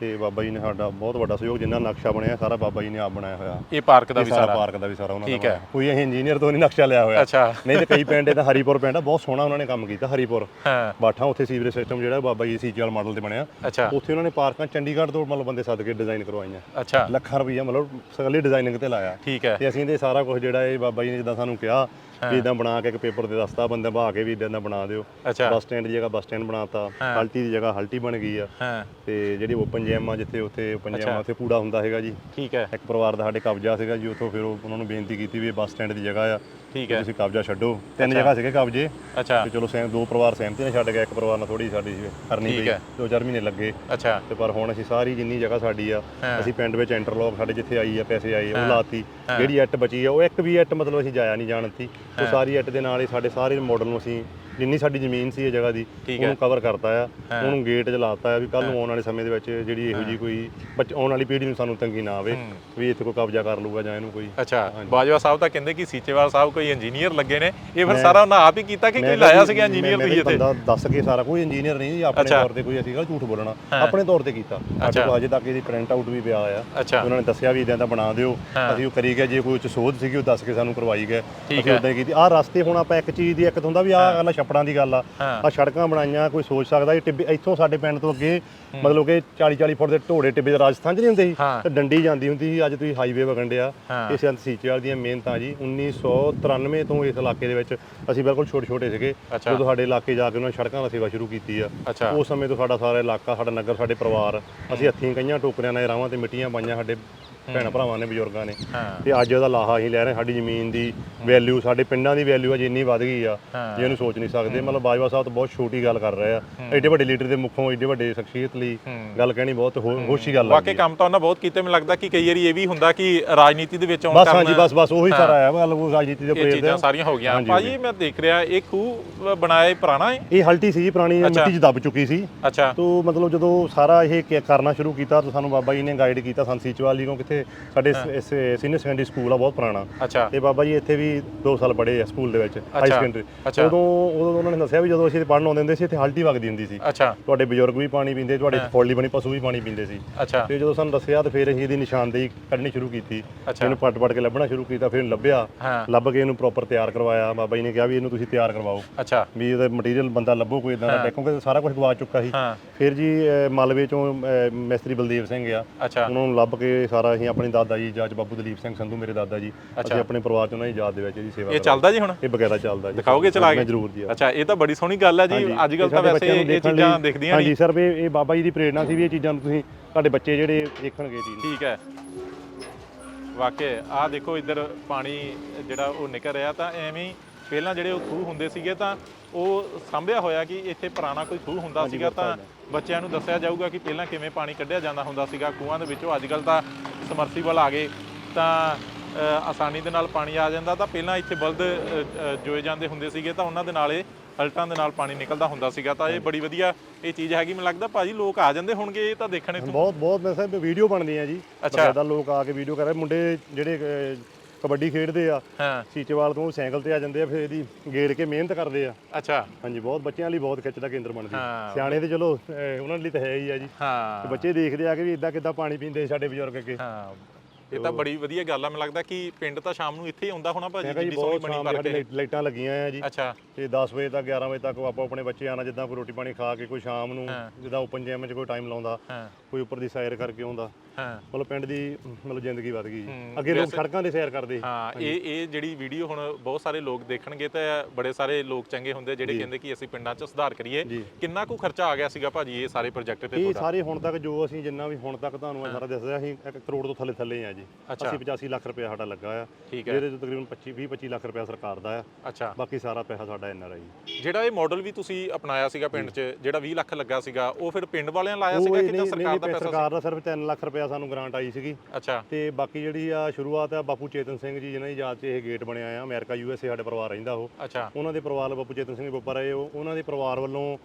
ਤੇ ਬਾਬਾ ਜੀ ਨੇ ਸਾਡਾ ਬਹੁਤ ਵੱਡਾ ਸਹਿਯੋਗ ਜਿੰਨਾ ਨਕਸ਼ਾ ਬਣਿਆ ਸਾਰਾ ਬਾਬਾ ਜੀ ਨੇ ਆਪ ਬਣਾਇਆ ਹੋਇਆ। ਇਹ ਪਾਰਕ ਦਾ ਵੀ ਸਾਰਾ ਪਾਰਕ ਦਾ ਵੀ ਸਾਰਾ ਉਹਨਾਂ ਦਾ। ਕੋਈ ਅਸੀਂ ਇੰਜੀਨੀਅਰ ਤੋਂ ਨਹੀਂ ਨਕਸ਼ਾ ਲਿਆ ਹੋਇਆ। ਅੱਛਾ। ਨਹੀਂ ਤੇ ਕਈ ਪਿੰਡ ਇਹਦਾ ਹਰੀਪੁਰ ਪਿੰਡ ਆ ਬਹੁਤ ਸੋਹਣਾ ਉਹਨਾਂ ਨੇ ਕੰਮ ਕੀਤਾ ਹਰੀਪੁਰ। ਹਾਂ। ਬਾਠਾ ਉੱਥੇ ਸੀਵਰੇਜ ਸਿਸਟਮ ਜਿਹੜਾ ਬਾਬਾ ਜੀ ਸੀਜੀਐਲ ਮਾਡਲ ਤੇ ਬਣਿਆ। ਅੱਛਾ। ਉੱਥੇ ਉਹਨਾਂ ਨੇ ਪਾਰਕਾਂ ਚੰਡੀਗੜ੍ਹ ਤੋਂ ਮਤਲਬ ਬੰਦੇ ਸੱਦ ਕੇ ਡਿਜ਼ਾਈਨ ਕਰਵਾਈਆਂ। ਅੱਛਾ। ਲੱਖਾਂ ਰੁਪਈਆ ਮਤਲਬ ਸਗਲੀ ਡਿਜ਼ਾਈਨਿੰਗ ਤੇ ਲਾਇਆ। ਠੀਕ ਹੈ। ਤੇ ਅਸੀਂ ਇਹਦੇ ਸਾਰਾ ਕੁਝ ਜਿਹੜਾ ਇਹ ਬਾਬਾ ਜੀ ਨੇ ਜਿੱਦਾਂ ਸਾਨੂੰ ਕਿਹਾ ਵੀ ਇਦਾਂ ਬਣਾ ਕੇ ਇੱਕ ਪੇਪਰ ਤੇ ਦੱਸਤਾ ਬੰਦੇ ਬਹਾ ਕੇ ਵੀ ਇਦਾਂ ਦਾ ਬਣਾ ਦਿਓ। ਬੱਸ ਸਟੈਂਡ ਦੀ ਜਗ੍ਹਾ ਬੱਸ ਸਟੈਂਡ ਬਣਾਤਾ। ਹਲਟੀ ਦੀ ਜਗ੍ਹਾ ਹਲਟੀ ਬਣ ਗਈ ਆ। ਤੇ ਜਿਹੜੀ ਓਪਨ ਜਿਮ ਆ ਜਿੱਥੇ ਉੱਥੇ ਓਪਨ ਜਿਮ ਆ ਉੱਥੇ ਕੂੜਾ ਹੁੰਦਾ ਹੈਗਾ ਜੀ। ਠੀਕ ਹੈ। ਇੱਕ ਪਰਿਵਾਰ ਦਾ ਸਾਡੇ ਕਬਜ਼ਾ ਸੀਗਾ ਜੀ ਉੱਥੋਂ ਫਿਰ ਉਹ ਉਹਨਾਂ ਨੂੰ ਬੇਨਤੀ ਕੀਤੀ ਵੀ ਬੱਸ ਸਟੈਂਡ ਦੀ ਜਗ੍ਹਾ ਆ। ਠੀਕ ਹੈ। ਤੁਸੀਂ ਕਬਜ਼ਾ ਛੱਡੋ। ਤਿੰਨ ਜਗ੍ਹਾ ਸੀਗੇ ਕਬਜ਼ੇ। ਅੱਛਾ। ਤੇ ਚਲੋ ਸਹਿਮ ਦੋ ਪਰਿਵਾਰ ਸਹਿਮਤੀ ਨਾਲ ਛੱਡ ਗਿਆ ਇੱਕ ਪਰਿਵਾਰ ਨਾਲ ਥੋੜੀ ਸਾਡੀ ਕਰਨੀ ਪਈ। ਦੋ ਚਾਰ ਮਹੀਨੇ ਲੱਗੇ। ਅੱਛਾ। ਤੇ ਪਰ ਹੁਣ ਅਸੀਂ ਸਾਰੀ ਜਿੰਨੀ ਜਗ੍ਹਾ ਸਾਡੀ ਆ। ਅਸੀਂ ਪਿੰਡ ਵਿੱਚ ਇੰਟਰਲੌਕ ਸਾਡੇ ਜਿੱਥੇ ਆਈ ਆ ਪੈਸੇ ਆਏ ਉਹ ਲਾਤੀ। ਜਿਹੜੀ ਇੱਟ ਬਚੀ ਆ ਉਹ ਇੱਕ ਵੀ ਇੱਟ ਮਤਲਬ ਅਸੀਂ ਜਾਇਆ ਨਹੀਂ ਜਾਣ ਦਿੱਤੀ। ਉਹ ਸਾਰੀ ਇੱਟ ਦੇ ਨਾਲ ਹੀ ਸਾਡੇ ਸਾਰੇ ਮਾਡਲ ਨੂੰ ਅਸੀਂ ਜਿੰਨੀ ਸਾਡੀ ਜ਼ਮੀਨ ਸੀ ਇਹ ਜਗ੍ਹਾ ਦੀ ਠੀਕ ਹੈ। ਉਹਨੂੰ ਕਵਰ ਕਰਤਾ ਆ ਉਹਨੂੰ ਗੇਟ 'ਚ ਲਾਤਾ ਆ ਵੀ ਕੱਲ ਨੂੰ ਆਉਣ ਵਾਲੇ ਸਮੇਂ ਦੇ ਵਿੱਚ ਜਿਹੜੀ ਇਹੋ ਜੀ ਕੋਈ ਬੱਚ ਆਉਣ ਵਾਲੀ ਪੀੜ੍ਹੀ ਨੂੰ ਸਾਨੂੰ ਤੰਗੀ ਨਾ ਆਵੇ ਵੀ ਇੱਥੇ ਕੋਈ ਕਬਜ਼ਾ ਕਰ ਲੂਗਾ ਜਾਂ ਇਹਨੂੰ ਕੋਈ। ਅੱਛਾ ਬਾਜਵਾ ਸਾਹਿਬ ਤਾਂ ਕਹਿੰਦੇ ਕਿ ਸੀਚੇਵਾਲ ਸਾਹਿਬ ਕੋਈ ਇੰਜੀਨੀਅਰ ਲੱਗੇ ਨੇ। ਇਹ ਫਿਰ ਸਾਰਾ ਉਹਨਾਂ ਆਪ ਹੀ ਕੀਤਾ ਕਿ ਕੋਈ ਲਾਇਆ ਸੀਗਾ ਇੰਜੀਨੀਅਰ ਮੈਂ ਤੁਸੀਂ ਇੱਥੇ? ਬੰਦਾ ਦੱਸ ਕੇ ਸਾਰਾ ਕੋਈ ਇੰਜੀਨੀਅਰ ਨਹੀਂ ਜੀ ਆਪਣੇ ਅੱਛਾ। ਤੌਰ ਤੇ ਕੋਈ ਅਸੀਂ ਝੂਠ ਬੋਲਣਾ। ਆਪਣੇ ਤੌਰ ਤੇ ਕੀਤਾ। ਸਾਡੇ ਕੋਲ ਅਜੇ ਤੱਕ ਇਹਦੀ ਪ੍ਰਿੰਟ ਆਊਟ ਵੀ ਪਿਆ ਆ। ਅੱਛਾ। ਉਹਨਾਂ ਨੇ ਦੱਸਿਆ ਵੀ ਇਦਾਂ ਦਾ ਬਣਾ ਦਿਓ। ਅਸੀਂ ਉਹ ਕਰੀ ਗਏ ਜੇ ਕੋਈ ਉੱਚ ਸੋਧ ਸੀਗੀ ਉਹ ਦੱਸ ਕੇ ਸਾਨੂੰ ਕਰਵਾਈ ਗਏ। ਠੀਕ ਅਸੀਂ ਉਦਾਂ ਹੀ ਕੀਤੀ। ਆਹ ਰਸਤੇ ਹੁਣ ਆਪਾਂ ਇੱਕ ਚੀਜ਼ ਦੀ ਇੱਕ ਹੁੰਦਾ ਵੀ ਆਹ ਗੱਲ ਆ ਛੱਪੜਾਂ ਦੀ ਗੱਲ ਆ। ਆ ਸੜਕਾਂ ਬਣਾਈਆਂ ਕੋਈ ਸੋਚ ਸਕਦਾ ਇਹ ਟਿੱਬੇ ਇੱਥੋਂ ਸਾਡੇ ਪਿੰਡ ਤੋਂ ਅੱਗੇ ਮਤਲਬ ਕਿ 40 40 ਫੁੱਟ ਦੇ ਢੋੜੇ ਟਿੱਬੇ ਦੇ ਰਾਜਸਥਾਨ 'ਚ ਨਹੀਂ ਹੁੰਦੇ ਸੀ। ਤੇ ਡੰਡੀ ਜਾਂਦੀ ਹੁੰਦੀ ਸੀ ਅੱਜ ਤੁਸੀਂ ਹਾਈਵੇ ਵਗਣ ਡਿਆ। ਇਹ ਸੰਤ ਸੀਚੇਵਾਲ ਦੀਆਂ ਮਿਹਨਤਾਂ ਜੀ 1993 ਤੋਂ ਇਸ ਇਲਾਕੇ ਦੇ ਵਿੱਚ ਅਸੀਂ ਬਿਲਕੁਲ ਛੋਟੇ ਛੋਟੇ ਸੀਗੇ। ਜਦੋਂ ਸਾਡੇ ਇਲਾਕੇ ਜਾ ਕੇ ਉਹਨਾਂ ਸੜਕਾਂ ਦਾ ਸੇਵਾ ਸ਼ੁਰੂ ਕੀਤੀ ਆ ਉਸ ਸਮੇਂ ਤੋਂ ਸਾਡਾ ਸਾਰਾ ਇਲਾਕਾ ਸਾਡਾ ਨਗਰ ਸਾਡੇ ਪਰਿਵਾਰ ਅਸੀਂ ਹੱਥੀਂ ਕਈਆਂ ਟੋਕਰਿਆਂ ਨਾਲ ਰਾਵਾਂ ਤੇ ਮਿੱਟੀਆਂ ਪਾਈਆਂ ਸਾਡੇ ਭੈਣ ਭਰਾਵਾਂ ਨੇ ਬਜ਼ੁਰਗਾਂ ਨੇ। ਤੇ ਅੱਜ ਉਹਦਾ ਲਾਹਾ ਅਸੀਂ ਲੈ ਰਹੇ। ਸਾਡੀ ਜ਼ਮੀਨ ਦੀ ਵੈਲਿਊ ਸਾਡੇ ਪਿੰਡਾਂ ਦੀ ਵੈਲਿਊ ਅੱਜ ਇੰਨੀ ਵੱਧ ਗਈ ਆ। ਜੇ ਇਹਨੂੰ ਸੋਚ ਨਹੀਂ ਸਕਦੇ। ਮਤਲਬ ਬਾਜਵਾ ਸਾਹਿਬ ਤਾਂ ਬਹੁਤ ਛੋਟੀ ਗੱਲ ਕਰ ਰਹੇ ਆ। ਐਡੇ ਵੱਡੇ ਲੀਡਰ ਦੇ ਮੁੱਖੋਂ ਐਡੇ ਵੱਡੇ ਸ਼ਖਸੀਅਤ ਲਈ ਗੱਲ ਕਹਿਣੀ ਬਹੁਤ ਹੋਸ਼ੀ ਗੱਲ ਆ ਵਾਕਈ ਕੰਮ ਤਾਂ ਉਹਨਾਂ ਬਹੁਤ ਕੀਤੇ ਮੈਨੂੰ ਲੱਗਦਾ ਕਿ ਕਈ ਵਾਰੀ ਇਹ ਵੀ ਹੁੰਦਾ ਕਿ ਰਾਜਨੀਤੀ ਦੇ ਵਿੱਚ ਆਉਣ ਬਸ ਹਾਂਜੀ ਕਾਰਨ ਬਸ ਬਸ ਉਹੀ ਸਾਰਾ ਆ ਗੱਲ ਉਹ ਰਾਜਨੀਤੀ ਦੇ ਪ੍ਰੇਰ ਦੇ ਸਾਰੀਆਂ ਹੋ ਗਈਆਂ। ਭਾਜੀ ਮੈਂ ਦੇਖ ਰਿਹਾ ਇਹ ਖੂਹ ਇਹ ਪੁਰਾਣਾ ਹੈ ਇਹ ਹਲਟੀ ਸੀ ਪੁਰਾਣੀ। ਮਿੱਟੀ 'ਚ ਦੱਬ ਚੁੱਕੀ ਸੀ। ਅੱਛਾ। ਤੋ ਮਤਲਬ ਜਦੋਂ ਸਾਰਾ ਇਹ ਕਰਨਾ ਸ਼ੁਰੂ ਕੀਤਾ ਤਾਂ ਸਾਨੂੰ ਬਾਬਾ ਜੀ ਨੇ ਗਾਈਡ ਕੀਤਾ ਸੰਤ ਸੀਚਵਾਲ ਜੀ ਕੋਲ ਕਿੱਥੇ ਇੱਥੇ ਸਾਡੇ ਸੀਨੀਅਰ ਸੈਕੰਡਰੀ ਸਕੂਲ ਆ ਬਹੁਤ ਪੁਰਾਣਾ। ਅੱਛਾ। ਤੇ ਬਾਬਾ ਜੀ ਇੱਥੇ ਵੀ 2 ਸਾਲ ਪੜ੍ਹੇ ਆ ਸਕੂਲ ਦੇ ਵਿੱਚ ਹਾਈ ਸੈਕੰਡਰੀ। ਉਦੋਂ ਉਦੋਂ ਉਹਨਾਂ ਨੇ ਦੱਸਿਆ ਵੀ ਜਦੋਂ ਅਸੀਂ ਪੜ੍ਹਨ ਆਉਂਦੇ ਹੁੰਦੇ ਸੀ ਇੱਥੇ ਹਲਟੀ ਵਗਦੀ ਹੁੰਦੀ ਸੀ। ਤੁਹਾਡੇ ਬਜ਼ੁਰਗ ਵੀ ਪਾਣੀ ਪੀਂਦੇ ਤੁਹਾਡੇ ਫੋਲੀ ਬਣੀ ਪਸ਼ੂ ਵੀ ਪਾਣੀ ਪੀਂਦੇ ਸੀ। ਤੇ ਜਦੋਂ ਸਾਨੂੰ ਦੱਸਿਆ ਤਾਂ ਫਿਰ ਅਸੀਂ ਇਹਦੀ ਨਿਸ਼ਾਨਦੇਹੀ ਕੱਢਣੀ ਸ਼ੁਰੂ ਕੀਤੀ। ਇਹਨੂੰ ਪੱਟ ਪੱਟ ਕੇ ਲੱਭਣਾ ਸ਼ੁਰੂ ਕੀਤਾ ਫਿਰ ਲੱਭਿਆ। ਲੱਭ ਕੇ ਇਹਨੂੰ ਪ੍ਰੋਪਰ ਤਿਆਰ ਕਰਵਾਇਆ। ਬਾਬਾ ਜੀ ਨੇ ਕਿਹਾ ਵੀ ਇਹਨੂੰ ਤੁਸੀਂ ਤਿਆਰ ਕਰਵਾਓ। ਅੱਛਾ। ਵੀ ਇਹਦਾ ਮਟੀਰੀਅਲ ਬੰਦਾ ਲੱਭੋ ਕੋਈ ਇਦਾਂ ਦਾ। ਕਿਉਂਕਿ ਸਾਰਾ ਕੁਝ ਗਵਾ ਚੁੱਕਾ ਸੀ। ਫਿਰ ਜੀ ਮਲਵੇ ਚੋਂ ਮਿਸਤਰੀ ਬਲਦੇਵ ਸਿੰਘ ਆ। ਉਹਨਾਂ ਨੂੰ ਲੱਭ ਕੇ ਸਾਰਾ ਅਸੀਂ ਆਪਣੇ ਦਾਦਾ ਜੀ ਜੱਜ ਬਾਬੂ ਦਲੀਪ ਸਿੰਘ ਸੰਧੂ ਮੇਰੇ ਦਾਦਾ ਜੀ। ਅਸੀਂ ਆਪਣੇ ਪਰਿਵਾਰ ਚ ਉਹਨਾਂ ਦੀ ਯਾਦ ਦੇ ਵਿੱਚ ਇਹਦੀ ਸੇਵਾ ਇਹ ਚੱਲਦਾ ਜੀ ਹੁਣ? ਇਹ ਬਕਾਇਦਾ ਚੱਲਦਾ ਜੀ। ਦਿਖਾਓਗੇ ਚਲਾ ਕੇ? ਮੈਂ ਜ਼ਰੂਰ ਜੀ। ਅੱਛਾ ਇਹ ਤਾਂ ਬੜੀ ਸੋਹਣੀ ਗੱਲ ਹੈ ਜੀ। ਹਾਂਜੀ, ਅੱਜ ਕੱਲ ਤਾਂ ਵੈਸੇ ਇਹ ਚੀਜ਼ਾਂ ਦਿਖਦੀਆਂ ਹਾਂਜੀ ਨਹੀਂ। ਸਰ ਇਹ ਇਹ ਬਾਬਾ ਜੀ ਦੀ ਪ੍ਰੇਰਣਾ ਸੀ ਵੀ ਇਹ ਚੀਜ਼ਾਂ ਨੂੰ ਤੁਸੀਂ ਤੁਹਾਡੇ ਬੱਚੇ ਜਿਹੜੇ ਦੇਖਣਗੇ ਚੀਜ਼ ਠੀਕ ਹੈ। ਵਾਕਿਆ ਆਹ ਦੇਖੋ ਇੱਧਰ ਪਾਣੀ ਜਿਹੜਾ ਉਹ ਨਿਕਲ ਰਿਹਾ ਤਾਂ ਐਵੇਂ ਪਹਿਲਾਂ ਜਿਹੜੇ ਉਹ ਖੂਹ ਹੁੰਦੇ ਸੀਗੇ ਤਾਂ ਉਹ ਸਾਂਭਿਆ ਹੋਇਆ ਕਿ ਇੱਥੇ ਪੁਰਾਣਾ ਕੋਈ ਖੂਹ ਹੁੰਦਾ ਸੀਗਾ ਤਾਂ ਬੱਚਿਆਂ ਨੂੰ ਦੱਸਿਆ ਜਾਊਗਾ ਕਿ ਪਹਿਲਾਂ ਕਿਵੇਂ ਪਾਣੀ ਕੱਢਿਆ ਜਾਂਦਾ ਹੁੰਦਾ ਸੀਗਾ ਖੂਹਾਂ ਦੇ ਵਿੱਚੋਂ। ਅੱਜ ਕੱਲ ਤਾਂ ਸਮਰਸੀਬਲ ਆ ਗਏ ਤਾਂ ਆਸਾਨੀ ਦੇ ਨਾਲ ਪਾਣੀ ਆ ਜਾਂਦਾ। ਤਾਂ ਪਹਿਲਾਂ ਇੱਥੇ ਬਲਦ ਜੋਏ ਜਾਂਦੇ ਹੁੰਦੇ ਸੀਗੇ ਤਾਂ ਉਹਨਾਂ ਦੇ ਨਾਲ ਇਹ ਹਲਟਾਂ ਦੇ ਨਾਲ ਪਾਣੀ ਨਿਕਲਦਾ ਹੁੰਦਾ ਸੀਗਾ। ਤਾਂ ਇਹ ਬੜੀ ਵਧੀਆ ਇਹ ਚੀਜ਼ ਹੈਗੀ ਮੈਨੂੰ ਲੱਗਦਾ ਭਾਜੀ ਲੋਕ ਆ ਜਾਂਦੇ ਹੋਣਗੇ ਇਹ ਤਾਂ ਦੇਖਣ ਬਹੁਤ ਬਹੁਤ ਮੈਂ ਵੀਡੀਓ ਬਣਦੀ ਆ ਜੀ। ਅੱਛਾ। ਲੋਕ ਆ ਕੇ ਵੀਡੀਓ ਕਰ ਰਹੇ। ਮੁੰਡੇ ਜਿਹੜੇ ਕਬੱਡੀ ਖੇਡਦੇ ਆ ਹਾਂ। ਸੀਚੇਵਾਲ ਤੋਂ ਸਾਈਕਲ ਤੇ ਆ ਜਾਂਦੇ ਆ ਫਿਰ ਇਹਦੀ ਗੇੜ ਕੇ ਮਿਹਨਤ ਕਰਦੇ ਆ। ਅੱਛਾ। ਹਾਂਜੀ ਬਹੁਤ ਬੱਚਿਆਂ ਲਈ ਬਹੁਤ ਖਿੱਚ ਦਾ ਕੇਂਦਰ ਬਣਦੀ। ਹਾਂ। ਸਿਆਣੇ ਤੇ ਚਲੋ ਅਹ, ਉਹਨਾਂ ਲਈ ਤਾਂ ਹੈ ਹੀ ਆ ਜੀ। ਹਾਂ। ਬੱਚੇ ਦੇਖਦੇ ਆ ਕਿ ਵੀ ਇਦਾਂ ਕਿੱਦਾਂ ਪਾਣੀ ਪੀਂਦੇ ਸੀ ਸਾਡੇ ਬਜ਼ੁਰਗ ਅੱਗੇ। ਹਾਂ। ਇਹ ਤਾਂ ਬੜੀ ਵਧੀਆ ਗੱਲ ਆ ਮੈਨੂੰ ਲੱਗਦਾ ਕਿ ਪਿੰਡ ਤਾਂ ਸ਼ਾਮ ਨੂੰ ਇੱਥੇ ਹੀ ਆਉਂਦਾ ਹੋਣਾ ਭਾਜੀ ਜਿੱਡੀ ਸੋਹਣੀ ਬਣੀ ਸਾਡੇ ਲਾਈਟਾਂ ਲੱਗੀਆਂ ਆ ਜੀ। ਅੱਛਾ। ਤੇ 10 ਵਜੇ ਤੱਕ 11 ਵਜੇ ਤੱਕ ਆਪੋ ਆਪਣੇ ਬੱਚੇ ਆਣਾ ਜਿੱਦਾਂ ਕੋਈ ਰੋਟੀ ਪਾਣੀ ਖਾ ਕੇ ਕੋਈ ਸ਼ਾਮ ਨੂੰ ਜਿੱਦਾਂ ਓਪਨ ਜਿਮ 'ਚ ਕੋਈ ਟਾਈਮ ਲਾਉਂਦਾ ਕੋਈ ਉੱਪਰ ਦੀ ਸੈਰ ਕਰਕੇ ਆਉਂਦਾ। ਹਾਂ। ਮਤਲਬ ਪਿੰਡ ਦੀ ਮਤਲਬ ਜ਼ਿੰਦਗੀ ਵੱਧ ਗਈ ਅੱਗੇ ਲੋਕ ਸੜਕਾਂ ਤੇ ਸੈਰ ਕਰਦੇ। ਹਾਂ ਇਹ ਇਹ ਜਿਹੜੀ ਵੀਡੀਓ ਹੁਣ ਬਹੁਤ ਸਾਰੇ ਲੋਕ ਦੇਖਣਗੇ ਤਾਂ ਬੜੇ ਸਾਰੇ ਲੋਕ ਚੰਗੇ ਹੁੰਦੇ ਜਿਹੜੇ ਕਹਿੰਦੇ ਕਿ ਅਸੀਂ ਪਿੰਡਾਂ 'ਚ ਸੁਧਾਰ ਕਰੀਏ। ਕਿੰਨਾ ਕੁ ਖਰਚਾ ਆ ਗਿਆ ਸੀਗਾ ਭਾਜੀ ਇਹ ਸਾਰੇ ਪ੍ਰੋਜੈਕਟ ਤੇ ਇਹ ਤੁਹਾਡਾ? ਸਾਰੇ ਹੁਣ ਤੱਕ ਜੋ ਅਸੀਂ ਜਿੰਨਾ ਵੀ ਹੁਣ ਤੱਕ ਤੁਹਾਨੂੰ ਇਹ ਸਾਰਾ ਦੱਸਿਆ ਅਸੀਂ 1 ਕਰੋੜ ਤੋਂ ਥੱਲੇ ਥੱਲੇ ਆ ਜੀ। ਅੱਛਾ। 80 85 ਲੱਖ ਰੁਪਏ ਸਾਡਾ ਲੱਗਾ ਆ। ਠੀਕ ਹੈ। ਜਿਹਦੇ ਤੋਂ ਤਕਰੀਬਨ 25 20 25 ਲੱਖ ਰੁਪਏ ਸਰਕਾਰ ਦਾ ਆ। ਅੱਛਾ। ਬਾਕੀ ਸਾਰਾ ਪੈਸਾ ਸਾਡਾ ਐਨ ਆਰ ਆਈ ਜਿਹੜਾ ਇਹ ਮਾਡਲ ਵੀ ਤੁਸੀਂ ਅਪਣਾਇਆ ਸੀਗਾ ਪਿੰਡ 'ਚ ਜਿਹੜਾ 20 ਲੱਖ ਲੱਗਾ ਸੀਗਾ ਉਹ ਫਿਰ ਪਿੰਡ ਵਾਲਿਆਂ ਲਾਇਆ ਸੀਗਾ ਕਿ ਜਾਂ ਸਰਕਾਰ ਦਾ ਪੈਸਾ ਸਰਕਾਰ ਦਾ ਸਿਰਫ 3 ਲੱਖ ਰੁਪਏ ਸਾਨੂੰ ਗ੍ਰਾਂਟ ਆਈ ਸੀਗੀ। ਅੱਛਾ। ਤੇ ਬਾਕੀ ਜਿਹੜੀ ਆ ਸ਼ੁਰੂਆਤ ਆ ਬਾਪੂ ਚੇਤਨ ਸਿੰਘ ਜੀ ਜਿਨ੍ਹਾਂ ਦੀ ਯਾਦ 'ਚ ਇਹ ਗੇਟ ਬਣਿਆ ਆ ਅਮਰੀਕਾ ਯੂ ਐਸ ਏ ਸਾਡੇ ਪਰਿਵਾਰ ਰਹਿੰਦਾ ਉਹ। ਅੱਛਾ। ਉਹਨਾਂ ਦੇ ਪਰਿਵਾਰ ਬਾਪੂ ਚੇਤਨ ਸਿੰਘ ਬੱਪਾ ਰਹੇ ਉਹ ਉਹਨਾਂ ਦੇ ਪਰਿਵਾਰ ਵੱਲੋਂ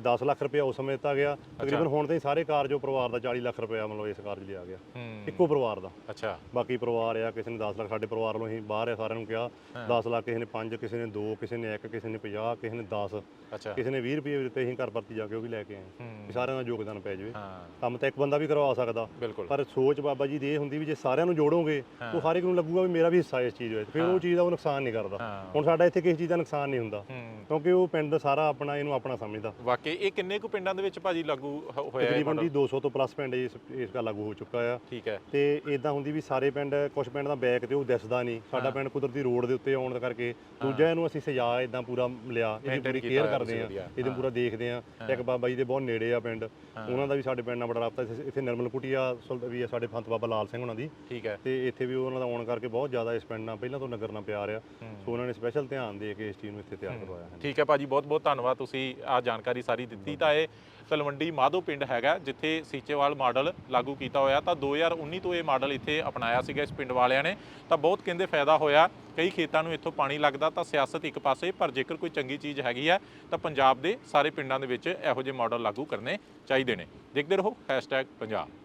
10 ਲੱਖ ਰੁਪਏ ਉਸ ਸਮੇਂ ਦਿੱਤਾ ਗਿਆ। ਤਕਰੀਬਨ ਹੁਣ ਤਾਈਂ ਸਾਰੇ ਕਾਰਜ ਪਰਿਵਾਰ ਦਾ 40 ਲੱਖ ਰੁਪਏ ਮਤਲਬ ਇਸ ਕਾਰਜ ਲਿਆ ਗਿਆ। ਹੂੰ। ਇੱਕੋ ਪਰਿਵਾਰ ਦਾ। ਅੱਛਾ। ਬਾਕੀ ਪਰਿਵਾਰ ਆ ਕਿਸੇ ਨੇ 10 ਲੱਖ ਸਾਡੇ ਪਰਿਵਾਰ ਵੱਲੋਂ ਅਸੀਂ ਬਾਹਰ ਆ ਸਾਰਿਆਂ ਨੂੰ ਕਿਹਾ। 10 ਲੱਖ ਕਿਸੇ ਨੇ 5 ਕਿਸੇ ਨੇ 2 ਕਿਸੇ ਨੇ 1 ਕਿਸੇ ਨੇ 50 ਕਿਸੇ ਨੇ 10 ਅੱਛਾ। ਕਿਸੇ ਨੇ 20 ਰੁਪਏ ਵੀ ਦਿੱਤੇ ਅਸੀਂ ਘਰ ਪਰਤੀ ਜਾ ਕੇ ਉਹ ਵੀ ਲੈ ਕੇ ਆਏ। ਹੂੰ। ਵੀ ਸਾਰਿਆਂ ਦਾ ਯੋਗਦਾਨ ਪੈ ਜਾਵੇ। ਹਾਂ। ਕੰਮ ਤਾਂ ਇੱਕ ਬੰਦਾ ਵੀ ਕਰਵਾ ਸਕਦਾ। ਪਰ ਸੋਚ ਬਾਬਾ ਜੀ ਦੀ ਇਹ ਹੁੰਦੀ ਵੀ ਜੇ ਸਾਰਿਆਂ ਨੂੰ ਜੋੜੋਗੇ ਤਾਂ ਹਰ ਇੱਕ ਨੂੰ ਲੱਗੂਗਾ ਵੀ ਮੇਰਾ ਵੀ ਹਿੱਸਾ ਇਸ ਚੀਜ਼ ਵਿੱਚ। ਫਿਰ ਉਹ ਚੀਜ਼ ਦਾ ਉਹ ਨੁਕਸਾਨ ਨਹੀਂ ਕਰਦਾ। ਹਾਂ। ਹੁਣ ਸਾਡਾ ਇੱਥੇ ਕਿਸੇ ਚੀਜ਼ ਦਾ ਨੁਕਸਾਨ ਨਹੀਂ ਹੁੰਦਾ। ਹੂੰ। ਕਿਉਂਕਿ ਉਹ ਪਿੰਡ ਸਾਰਾ ਆਪਣਾ ਇਹਨੂੰ ਆਪਣਾ ਸਮਝਦਾ। ਵਾਕਈ ਇਹ ਕਿੰਨੇ ਕੁ ਪਿੰਡਾਂ ਦੇ ਵਿੱਚ ਭਾਜੀ ਲਾਗੂ ਹੋ- ਹੋਇਆ ਇਹ ਤਕਰੀਬਨ ਜੀ 200 ਤੋਂ ਪਲੱਸ ਪਿੰਡ ਇਸ ਇਸ ਦਾ ਲਾਗੂ ਹੋ ਚੁੱਕਾ ਆ। ਠੀਕ ਹੈ। ਤੇ ਇਦਾਂ ਹੁੰਦੀ ਵੀ ਸਾਰੇ ਪਿੰਡ ਕੁਝ ਪਿੰਡ ਦਾ ਬੈਕ ਤੇ ਉਹ ਦਿਸਦਾ ਨਹੀਂ। ਸਾਡਾ ਪਿੰਡ ਕੁਦਰਤੀ ਰੋਡ ਦੇ ਉੱਤੇ ਆਉਣ ਕਰਕੇ ਦੂਜਾ ਇਹਨੂੰ ਅਸੀਂ ਸਜਾ ਇਦਾਂ ਪੂਰਾ ਲਿਆ। ਇਹਦੀ Maintain ਪੂਰੀ ਕੀਤਾ ਕੇਅਰ ਹੋਇਆ ਕਰਦੇ ਆ। ਵਧੀਆ। ਇਹਦੇ ਪੂਰਾ ਦੇਖਦੇ ਆ। ਇੱਕ ਬਾਬਾ ਜੀ ਦੇ ਬਹੁਤ ਨੇੜੇ ਆ ਪਿੰਡ। ਉਹਨਾਂ ਦਾ ਵੀ ਸਾਡੇ ਪਿੰਡ ਨਾਲ ਬੜਾ ਰਾਬਤਾ। ਇੱਥੇ- ਇੱਥੇ ਨਿਰਮਲ ਕੁਟੀਆ ਸੁਲ- ਵੀ ਆ ਸਾਡੇ ਫੰਤ ਬਾਬਾ ਲਾਲ ਸਿੰਘ ਉਹਨਾਂ ਦੀ। ਠੀਕ ਹੈ। ਤੇ ਇੱਥੇ ਵੀ ਉਹਨਾਂ ਦਾ ਆਉਣ ਕਰਕੇ ਬਹੁਤ ਜ਼ਿਆਦਾ ਇਸ ਪਿੰਡ ਨਾਲ ਪਹਿਲਾਂ ਤੋਂ ਨਗਰ ਨਾਲ ਪਿਆਰ ਆ। ਸੋ ਉਹਨਾਂ ਨੇ ਸਪੈਸ਼ਲ ਧਿਆਨ ਦੇ ਕੇ ਇਸ ਚੀਜ਼ ਨੂੰ ਇੱਥੇ ਤਿਆਰ ਕਰਵਾਇਆ। ਹੈ ਠੀਕ ਹੈ ਭਾਜੀ ਬਹੁਤ ਬਹੁਤ ਧੰਨਵਾਦ। ਤੁਸੀਂ ਆ ਜਾਣਕਾਰੀ ਸਾਰੀ ਦਿੱਤੀ। ਤਾਂ ਇਹ ਤਲਵੰਡੀ ਮਾਧੋ ਪਿੰਡ ਹੈਗਾ, ਜਿੱਥੇ ਸੀਚੇਵਾਲ ਮਾਡਲ ਲਾਗੂ ਕੀਤਾ ਹੋਇਆ। ਤਾਂ 2019 ਤੋਂ ਇਹ ਮਾਡਲ ਇੱਥੇ ਅਪਣਾਇਆ ਸੀਗਾ ਇਸ ਪਿੰਡ ਵਾਲਿਆਂ ਨੇ। ਤਾਂ ਬਹੁਤ ਕਹਿੰਦੇ ਫਾਇਦਾ ਹੋਇਆ। ਕਈ ਖੇਤਾਂ ਨੂੰ ਇੱਥੋਂ ਪਾਣੀ ਲੱਗਦਾ, ਤਾਂ ਸਿਆਸਤ ਇੱਕ ਪਾਸੇ, ਪਰ ਜੇਕਰ ਕੋਈ ਚੰਗੀ ਚੀਜ਼ ਹੈਗੀ ਹੈ, ਤਾਂ ਪੰਜਾਬ ਦੇ ਸਾਰੇ ਪਿੰਡਾਂ ਦੇ ਵਿੱਚ ਇਹੋ ਜਿਹੇ ਮਾਡਲ ਲਾਗੂ ਕਰਨੇ ਚਾਹੀਦੇ ਨੇ। ਦੇਖਦੇ ਰਹੋ #ਪੰਜਾਬ।